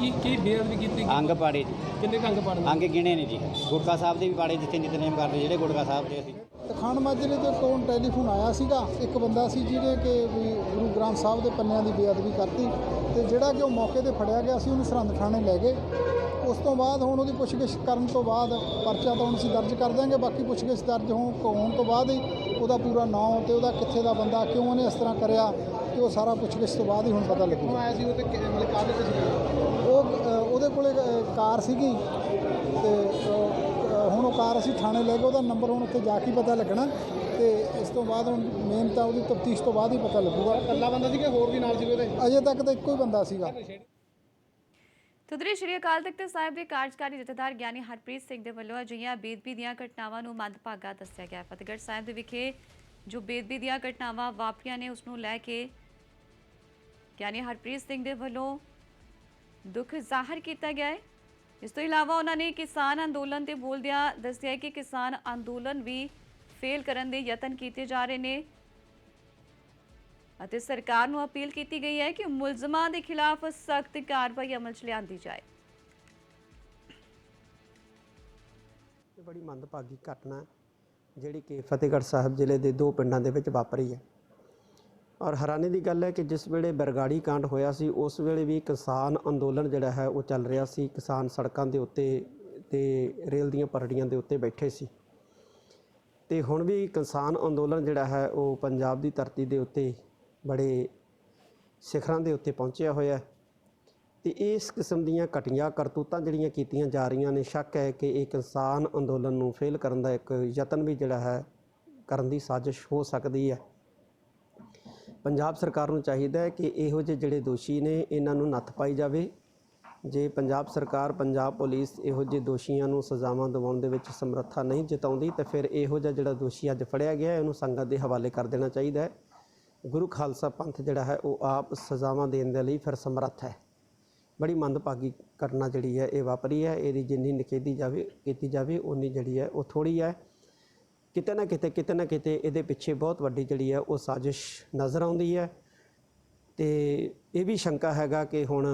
ਕੀ ਕੀ ਬੇਅਦਬੀ ਕੀਤੀ? ਅੰਗ ਪਾੜੇ। ਜੀ ਕਿੰਨੇ ਕੰਗ ਪੜਨ ਅੰਗ ਗਿਣੇ ਨੇ ਜੀ। ਗੁਰਕਾ ਸਾਹਿਬ ਦੇ ਵੀ ਪਾੜੇ ਜਿੱਥੇ ਨਿਤਨੇਮ ਕਰਦੇ ਜਿਹੜੇ ਗੁਰਕਾ ਸਾਹਿਬ ਦੇ ਅਸੀਂ ਖਾਨ ਮਾਜਰੇ ਦੇ ਕੋਲ ਟੈਲੀਫੋਨ ਆਇਆ ਸੀਗਾ। ਇੱਕ ਬੰਦਾ ਸੀ ਜਿਹਨੇ ਕਿ ਵੀ ਗੁਰੂ ਗ੍ਰੰਥ ਸਾਹਿਬ ਦੇ ਪੰਨਿਆਂ ਦੀ ਬੇਅਦਬੀ ਕਰਤੀ ਤੇ ਜਿਹੜਾ ਕਿ ਉਹ ਮੌਕੇ ਤੇ ਫੜਿਆ ਗਿਆ ਸੀ ਉਹਨੂੰ ਸਰਹੰਦ ਥਾਣੇ ਲੈ ਗਏ। ਉਸ ਤੋਂ ਬਾਅਦ ਹੁਣ ਉਹਦੀ ਪੁੱਛਗਿੱਛ ਕਰਨ ਤੋਂ ਬਾਅਦ ਪਰਚਾ ਤਾਂ ਹੁਣ ਅਸੀਂ ਦਰਜ ਕਰ ਦਾਂਗੇ ਬਾਕੀ ਪੁੱਛਗਿੱਛ ਦਰਜ ਹੋਣ ਤੋਂ ਬਾਅਦ ਹੀ ਉਹਦਾ ਪੂਰਾ ਨਾਂ ਤੇ ਉਹਦਾ ਕਿੱਥੇ ਦਾ ਬੰਦਾ ਕਿਉਂ ਉਹਨੇ ਇਸ ਤਰ੍ਹਾਂ ਕਰਿਆ ਤੇ ਉਹ ਸਾਰਾ ਪੁੱਛਗਿੱਛ ਤੋਂ ਬਾਅਦ ਹੀ ਹੁਣ ਪਤਾ ਲੱਗੂਗਾ ਆਇਆ ਸੀ ਉਹ ਤੇ ਮਤਲਬ ਕਾਹਦੇ ਤੇ ਸੀ ਉਹ ਉਹਦੇ ਕੋਲੇ ਕਾਰ ਸੀਗੀ ਤੇ ਉਹ ਕਾਰ ਅਸੀਂ ਥਾਣੇ ਲੈ ਗਏ ਉਹਦਾ ਨੰਬਰ ਹੁਣ ਉੱਥੇ ਜਾ ਕੇ ਪਤਾ ਲੱਗਣਾ ਤੇ ਇਸ ਤੋਂ ਬਾਅਦ ਹੁਣ ਮੇਨ ਤਾਂ ਉਹਦੀ ਤਫਤੀਸ਼ ਤੋਂ ਬਾਅਦ ਹੀ ਪਤਾ ਲੱਗੂਗਾ। ਇਕੱਲਾ ਬੰਦਾ ਸੀ ਕਿ ਹੋਰ ਵੀ ਨਾਲ ਸੀ ਉਹਦੇ? ਅਜੇ ਤੱਕ ਤਾਂ ਇੱਕੋ ਹੀ ਬੰਦਾ ਸੀਗਾ। ਤੁਦਰੀ ਸ਼੍ਰੀ ਅਕਾਲ ਤਖਤ ਸਾਹਿਬ ਦੇ ਕਾਰਜਕਾਰੀ ਜਥੇਦਾਰ ਗਿਆਨੀ ਹਰਪ੍ਰੀਤ ਸਿੰਘ ਦੇ ਵੱਲੋਂ ਅਜਿਹੀਆਂ ਬੇਦਬੀ ਦੀਆਂ ਘਟਨਾਵਾਂ ਨੂੰ ਮੰਦਭਾਗਾ ਦੱਸਿਆ ਗਿਆ। ਫਤਿਹਗੜ੍ਹ ਸਾਹਿਬ ਦੇ ਵਿਖੇ ਜੋ ਬੇਦਬੀ ਦੀਆਂ ਘਟਨਾਵਾਂ ਵਾਪਰੀਆਂ ਨੇ ਉਸ ਨੂੰ ਲੈ ਕੇ ਗਿਆਨੀ ਹਰਪ੍ਰੀਤ ਸਿੰਘ ਦੇ ਵੱਲੋਂ ਦੁੱਖ ਜ਼ਾਹਰ ਕੀਤਾ ਗਿਆ ਹੈ। ਇਸ ਤੋਂ ਇਲਾਵਾ ਉਹਨਾਂ ਨੇ ਕਿਸਾਨ ਅੰਦੋਲਨ ਤੇ ਬੋਲਦਿਆਂ ਦੱਸਿਆ ਕਿ ਕਿਸਾਨ ਅੰਦੋਲਨ ਵੀ ਫੇਲ ਕਰਨ ਦੇ ਯਤਨ ਕੀਤੇ ਜਾ ਰਹੇ ਨੇ। ਅਤੇ ਸਰਕਾਰ ਨੂੰ ਅਪੀਲ ਕੀਤੀ ਗਈ ਹੈ ਕਿ ਮੁਲਜ਼ਮਾਂ ਦੇ ਖਿਲਾਫ ਸਖਤ ਕਾਰਵਾਈ ਅਮਲ 'ਚ ਲਿਆਂਦੀ ਜਾਏ। ਇਹ ਬੜੀ ਮੰਦਭਾਗੀ ਘਟਨਾ ਜਿਹੜੀ ਕਿ ਫਤਿਹਗੜ੍ਹ ਸਾਹਿਬ ਜ਼ਿਲ੍ਹੇ ਦੇ ਦੋ ਪਿੰਡਾਂ ਦੇ ਵਿੱਚ ਵਾਪਰੀ ਹੈ। ਔਰ ਹੈਰਾਨੀ ਦੀ ਗੱਲ ਹੈ ਕਿ ਜਿਸ ਵੇਲੇ ਬਰਗਾੜੀ ਕਾਂਡ ਹੋਇਆ ਸੀ, ਉਸ ਵੇਲੇ ਵੀ ਕਿਸਾਨ ਅੰਦੋਲਨ ਜਿਹੜਾ ਹੈ, ਉਹ ਚੱਲ ਰਿਹਾ ਸੀ। ਕਿਸਾਨ ਸੜਕਾਂ ਦੇ ਉੱਤੇ ਤੇ ਰੇਲ ਦੀਆਂ ਪਰੜੀਆਂ ਦੇ ਉੱਤੇ ਬੈਠੇ ਸੀ। ਤੇ ਹੁਣ ਵੀ ਕਿਸਾਨ ਅੰਦੋਲਨ ਜਿਹੜਾ ਹੈ, ਉਹ ਪੰਜਾਬ ਦੀ ਧਰਤੀ ਦੇ ਉੱਤੇ ਬੜੇ ਸਿਖਰਾਂ ਦੇ ਉੱਤੇ ਪਹੁੰਚਿਆ ਹੋਇਆ ਹੈ। ਤੇ ਇਸ ਕਿਸਮ ਦੀਆਂ ਘਟੀਆਂ ਕਰਤੂਤਾਂ ਜਿਹੜੀਆਂ ਕੀਤੀਆਂ ਜਾ ਰਹੀਆਂ ਨੇ, ਸ਼ੱਕ ਹੈ ਕਿ ਇਹ ਕਿਸਾਨ ਅੰਦੋਲਨ ਨੂੰ ਫੇਲ ਕਰਨ ਦਾ ਇੱਕ ਯਤਨ ਵੀ ਜਿਹੜਾ ਹੈ, ਕਰਨ ਦੀ ਸਾਜ਼ਿਸ਼ ਹੋ ਸਕਦੀ ਹੈ। ਪੰਜਾਬ ਸਰਕਾਰ ਨੂੰ ਚਾਹੀਦਾ ਹੈ ਕਿ ਇਹੋ ਜਿਹੇ ਜਿਹੜੇ ਦੋਸ਼ੀ ਨੇ, ਇਹਨਾਂ ਨੂੰ ਨੱਥ ਪਾਈ ਜਾਵੇ। ਜੇ ਪੰਜਾਬ ਸਰਕਾਰ, ਪੰਜਾਬ ਪੁਲਿਸ ਇਹੋ ਜਿਹੇ ਦੋਸ਼ੀਆਂ ਨੂੰ ਸਜ਼ਾਵਾਂ ਦਿਵਾਉਣ ਦੇ ਵਿੱਚ ਸਮਰੱਥਾ ਨਹੀਂ ਜਤਾਉਂਦੀ, ਤਾਂ ਫਿਰ ਇਹੋ ਜਿਹਾ ਜਿਹੜਾ ਦੋਸ਼ੀ ਅੱਜ ਫੜਿਆ ਗਿਆ ਹੈ ਉਹਨੂੰ ਸੰਗਤ ਦੇ ਹਵਾਲੇ ਕਰ ਦੇਣਾ ਚਾਹੀਦਾ ਹੈ। ਗੁਰੂ ਖਾਲਸਾ ਪੰਥ ਜਿਹੜਾ ਹੈ, ਉਹ ਆਪ ਸਜ਼ਾਵਾਂ ਦੇਣ ਦੇ ਲਈ ਫਿਰ ਸਮਰੱਥ ਹੈ। ਬੜੀ ਮੰਦਭਾਗੀ ਘਟਨਾ ਜਿਹੜੀ ਹੈ, ਇਹ ਵਾਪਰੀ ਹੈ। ਇਹਦੀ ਜਿੰਨੀ ਨਿਖੇਧੀ ਜਾਵੇ, ਕੀਤੀ ਜਾਵੇ ਉਨੀ ਜਿਹੜੀ ਹੈ, ਉਹ ਥੋੜੀ ਹੈ। ਕਿਤੇ ਨਾ ਕਿਤੇ ਕਿਤੇ ਨਾ ਕਿਤੇ ਇਹਦੇ ਪਿੱਛੇ ਬਹੁਤ ਵੱਡੀ ਜਿਹੜੀ ਹੈ ਉਹ ਸਾਜ਼ਿਸ਼ ਨਜ਼ਰ ਆਉਂਦੀ ਹੈ। ਤੇ ਇਹ ਵੀ ਸ਼ੰਕਾ ਹੈਗਾ ਕਿ ਹੁਣ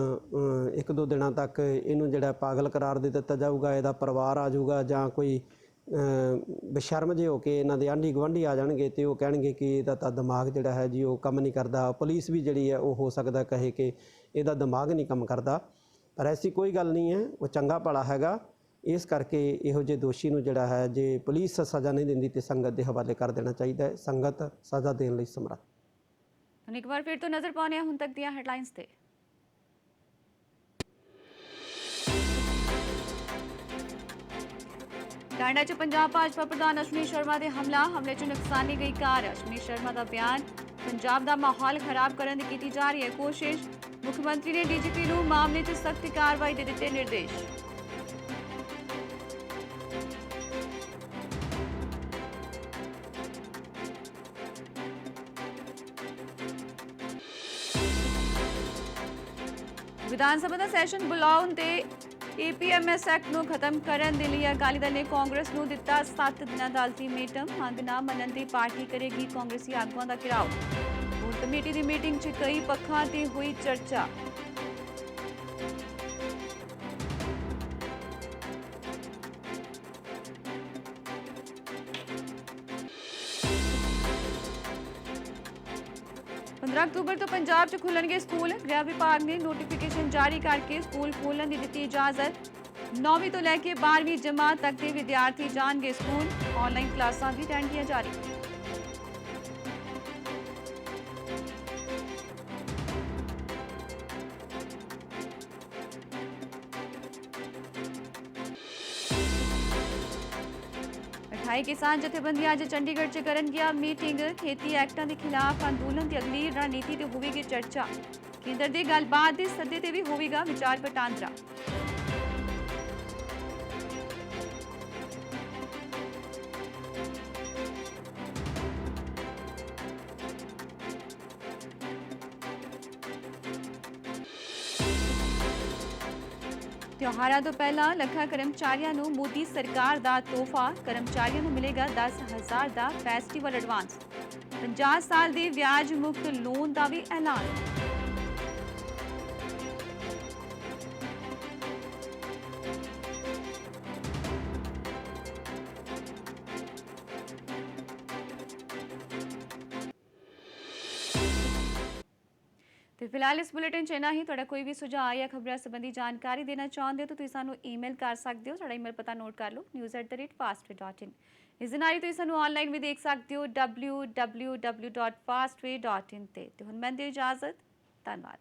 ਇੱਕ ਦੋ ਦਿਨਾਂ ਤੱਕ ਇਹਨੂੰ ਜਿਹੜਾ ਪਾਗਲ ਕਰਾਰ ਦੇ ਦਿੱਤਾ ਜਾਊਗਾ ਇਹਦਾ ਪਰਿਵਾਰ ਆ ਜਾਊਗਾ ਜਾਂ ਕੋਈ ਅ, ਬੇਸ਼ਰਮ ਜੇ ਹੋ ਕੇ ਇਹਨਾਂ ਦੇ ਆਂਢੀ ਗੁਆਂਢੀ ਆ ਜਾਣਗੇ ਤੇ ਉਹ ਕਹਿਣਗੇ ਕਿ ਇਹਦਾ ਤਾਂ ਦਿਮਾਗ ਜਿਹੜਾ ਹੈ ਜੀ ਉਹ ਕੰਮ ਨਹੀਂ ਕਰਦਾ। ਪੁਲਿਸ ਵੀ ਜਿਹੜੀ ਹੈ ਉਹ ਹੋ ਸਕਦਾ ਕਹੇ ਕਿ ਇਹਦਾ ਦਿਮਾਗ ਨਹੀਂ ਕੰਮ ਕਰਦਾ। ਪਰ ਐਸੀ ਕੋਈ ਗੱਲ ਨਹੀਂ ਹੈ ਉਹ ਚੰਗਾ ਭਲਾ ਹੈਗਾ। ਇਸ ਕਰਕੇ ਇਹੋ ਜਿਹੇ ਦੋਸ਼ੀ ਨੂੰ ਜਿਹੜਾ ਹੈ ਜੇ ਪੁਲਿਸ ਸਜ਼ਾ ਨਹੀਂ ਦਿੰਦੀ ਤੇ ਸੰਗਤ ਦੇ ਹਵਾਲੇ ਕਰ ਦੇਣਾ ਚਾਹੀਦਾ ਹੈ। ਸੰਗਤ ਸਜ਼ਾ ਦੇਣ ਲਈ ਸਮਰੱਥ। ਹੁਣ ਇੱਕ ਵਾਰ ਫਿਰ ਤੋਂ ਨਜ਼ਰ ਪਾਉਂਦੇ ਹੁਣ ਤੱਕ ਦੀਆਂ ਹੈਡਲਾਈਨਸ ਤੇ। ਟਾਂਡਾ 'ਚ ਪੰਜਾਬ ਭਾਜਪਾ ਪ੍ਰਧਾਨ ਅਸ਼ਵਨੀ ਸ਼ਰਮਾ ਦੇ ਹਮਲਾ, ਹਮਲੇ 'ਚ ਨੁਕਸਾਨੀ ਗਈ ਕਾਰ। ਅਸ਼ਵਨੀ ਸ਼ਰਮਾ ਦਾ ਬਿਆਨ, ਪੰਜਾਬ ਦਾ ਮਾਹੌਲ ਖਰਾਬ ਕਰਨ ਦੀ ਕੀਤੀ ਜਾ ਰਹੀ ਹੈ ਕੋਸ਼ਿਸ਼। ਮੁੱਖ ਮੰਤਰੀ ਨੇ ਡੀਜੀਪੀ ਨੂੰ ਮਾਮਲੇ 'ਚ ਸਖਤ ਕਾਰਵਾਈ ਦੇ ਦਿੱਤੇ ਨਿਰਦੇਸ਼। ਵਿਧਾਨ ਸਭਾ ਦਾ ਸੈਸ਼ਨ ਬੁਲਾਉਣ ਤੇ ਏਪੀਐਮਐਸ ਐਕਟ ਨੂੰ ਖਤਮ ਕਰਨ ਦੇ ਲਈ ਅਕਾਲੀ ਦਲ ਨੇ ਕਾਂਗਰਸ ਨੂੰ ਦਿੱਤਾ 7 ਦਿਨਾਂ ਦਾ ਅਲਟੀਮੇਟਮ। ਮੰਗ ਨਾ ਮੰਨਣ ਤੇ ਪਾਰਟੀ ਕਰੇਗੀ ਕਾਂਗਰਸੀ ਆਗੂਆਂ ਦਾ ਘਿਰਾਓ। ਕੋਰ ਕਮੇਟੀ ਦੀ ਮੀਟਿੰਗ 'ਚ ਕਈ ਪੱਖਾਂ ਤੇ ਹੋਈ ਚਰਚਾ। ਅਕਤੂਬਰ ਤੋਂ ਪੰਜਾਬ 'ਚ ਖੁੱਲਣਗੇ ਸਕੂਲ। ਗ੍ਰਹਿ ਵਿਭਾਗ ਨੇ ਨੋਟੀਫਿਕੇਸ਼ਨ ਜਾਰੀ ਕਰਕੇ ਸਕੂਲ ਖੋਲ੍ਹਣ ਦੀ ਦਿੱਤੀ ਇਜਾਜ਼ਤ। 9ਵੀਂ ਤੋਂ ਲੈ ਕੇ 12ਵੀਂ ਜਮਾਤ ਤੱਕ ਦੇ ਵਿਦਿਆਰਥੀ ਜਾਣਗੇ ਸਕੂਲ। ਆਨਲਾਈਨ ਕਲਾਸਾਂ ਵੀ ਰਹਿਣਗੀਆਂ ਜਾਰੀ। ਅਠਾਈ ਕਿਸਾਨ ਜਥੇਬੰਦੀਆਂ ਅੱਜ ਚੰਡੀਗੜ੍ਹ 'ਚ ਕਰਨਗੀਆਂ ਮੀਟਿੰਗ। ਖੇਤੀ ਐਕਟਾਂ ਦੇ ਖਿਲਾਫ ਅੰਦੋਲਨ ਦੀ ਅਗਲੀ ਰਣਨੀਤੀ ਤੇ ਹੋਵੇਗੀ ਚਰਚਾ। ਕੇਂਦਰ ਦੀ ਗੱਲਬਾਤ ਦੇ ਸੱਦੇ ਤੇ ਵੀ ਹੋਵੇਗਾ ਵਿਚਾਰ ਵਟਾਂਦਰਾ। ਤਿਉਹਾਰਾਂ ਤੋਂ ਪਹਿਲਾਂ ਲੱਖਾਂ ਕਰਮਚਾਰੀਆਂ ਨੂੰ ਮੋਦੀ ਸਰਕਾਰ ਦਾ ਤੋਹਫਾ, ਕਰਮਚਾਰੀਆਂ ਨੂੰ ਮਿਲੇਗਾ 10000 ਦਾ ਫੈਸਟੀਵਲ ਐਡਵਾਂਸ 50 ਸਾਲ ਦੇ ਵਿਆਜ ਮੁਕਤ ਲੋਨ ਦਾ ਵੀ ਐਲਾਨ। ਤੇ ਫਿਲਹਾਲ ਇਸ ਬੁਲੇਟਿਨ 'ਚ ਇੰਨਾ ਹੀ। ਤੁਹਾਡਾ ਕੋਈ ਵੀ ਸੁਝਾਅ ਜਾਂ ਖਬਰਾਂ ਸੰਬੰਧੀ ਜਾਣਕਾਰੀ ਦੇਣਾ ਚਾਹੁੰਦੇ ਹੋ ਤਾਂ ਤੁਸੀਂ ਸਾਨੂੰ ਈਮੇਲ ਕਰ ਸਕਦੇ ਹੋ। ਸਾਡਾ ਈਮੇਲ ਪਤਾ ਨੋਟ ਕਰ ਲਓ। news@fastway.in ਇਸ ਦੇ ਨਾਲ ਹੀ ਤੁਸੀਂ ਸਾਨੂੰ ਆਨਲਾਈਨ ਵੀ ਦੇਖ ਸਕਦੇ ਹੋ। www.fastway.in ਤੇ। ਤੇ ਹੁਣ ਮੈਂ ਦੇ ਇਜਾਜ਼ਤ। ਧੰਨਵਾਦ।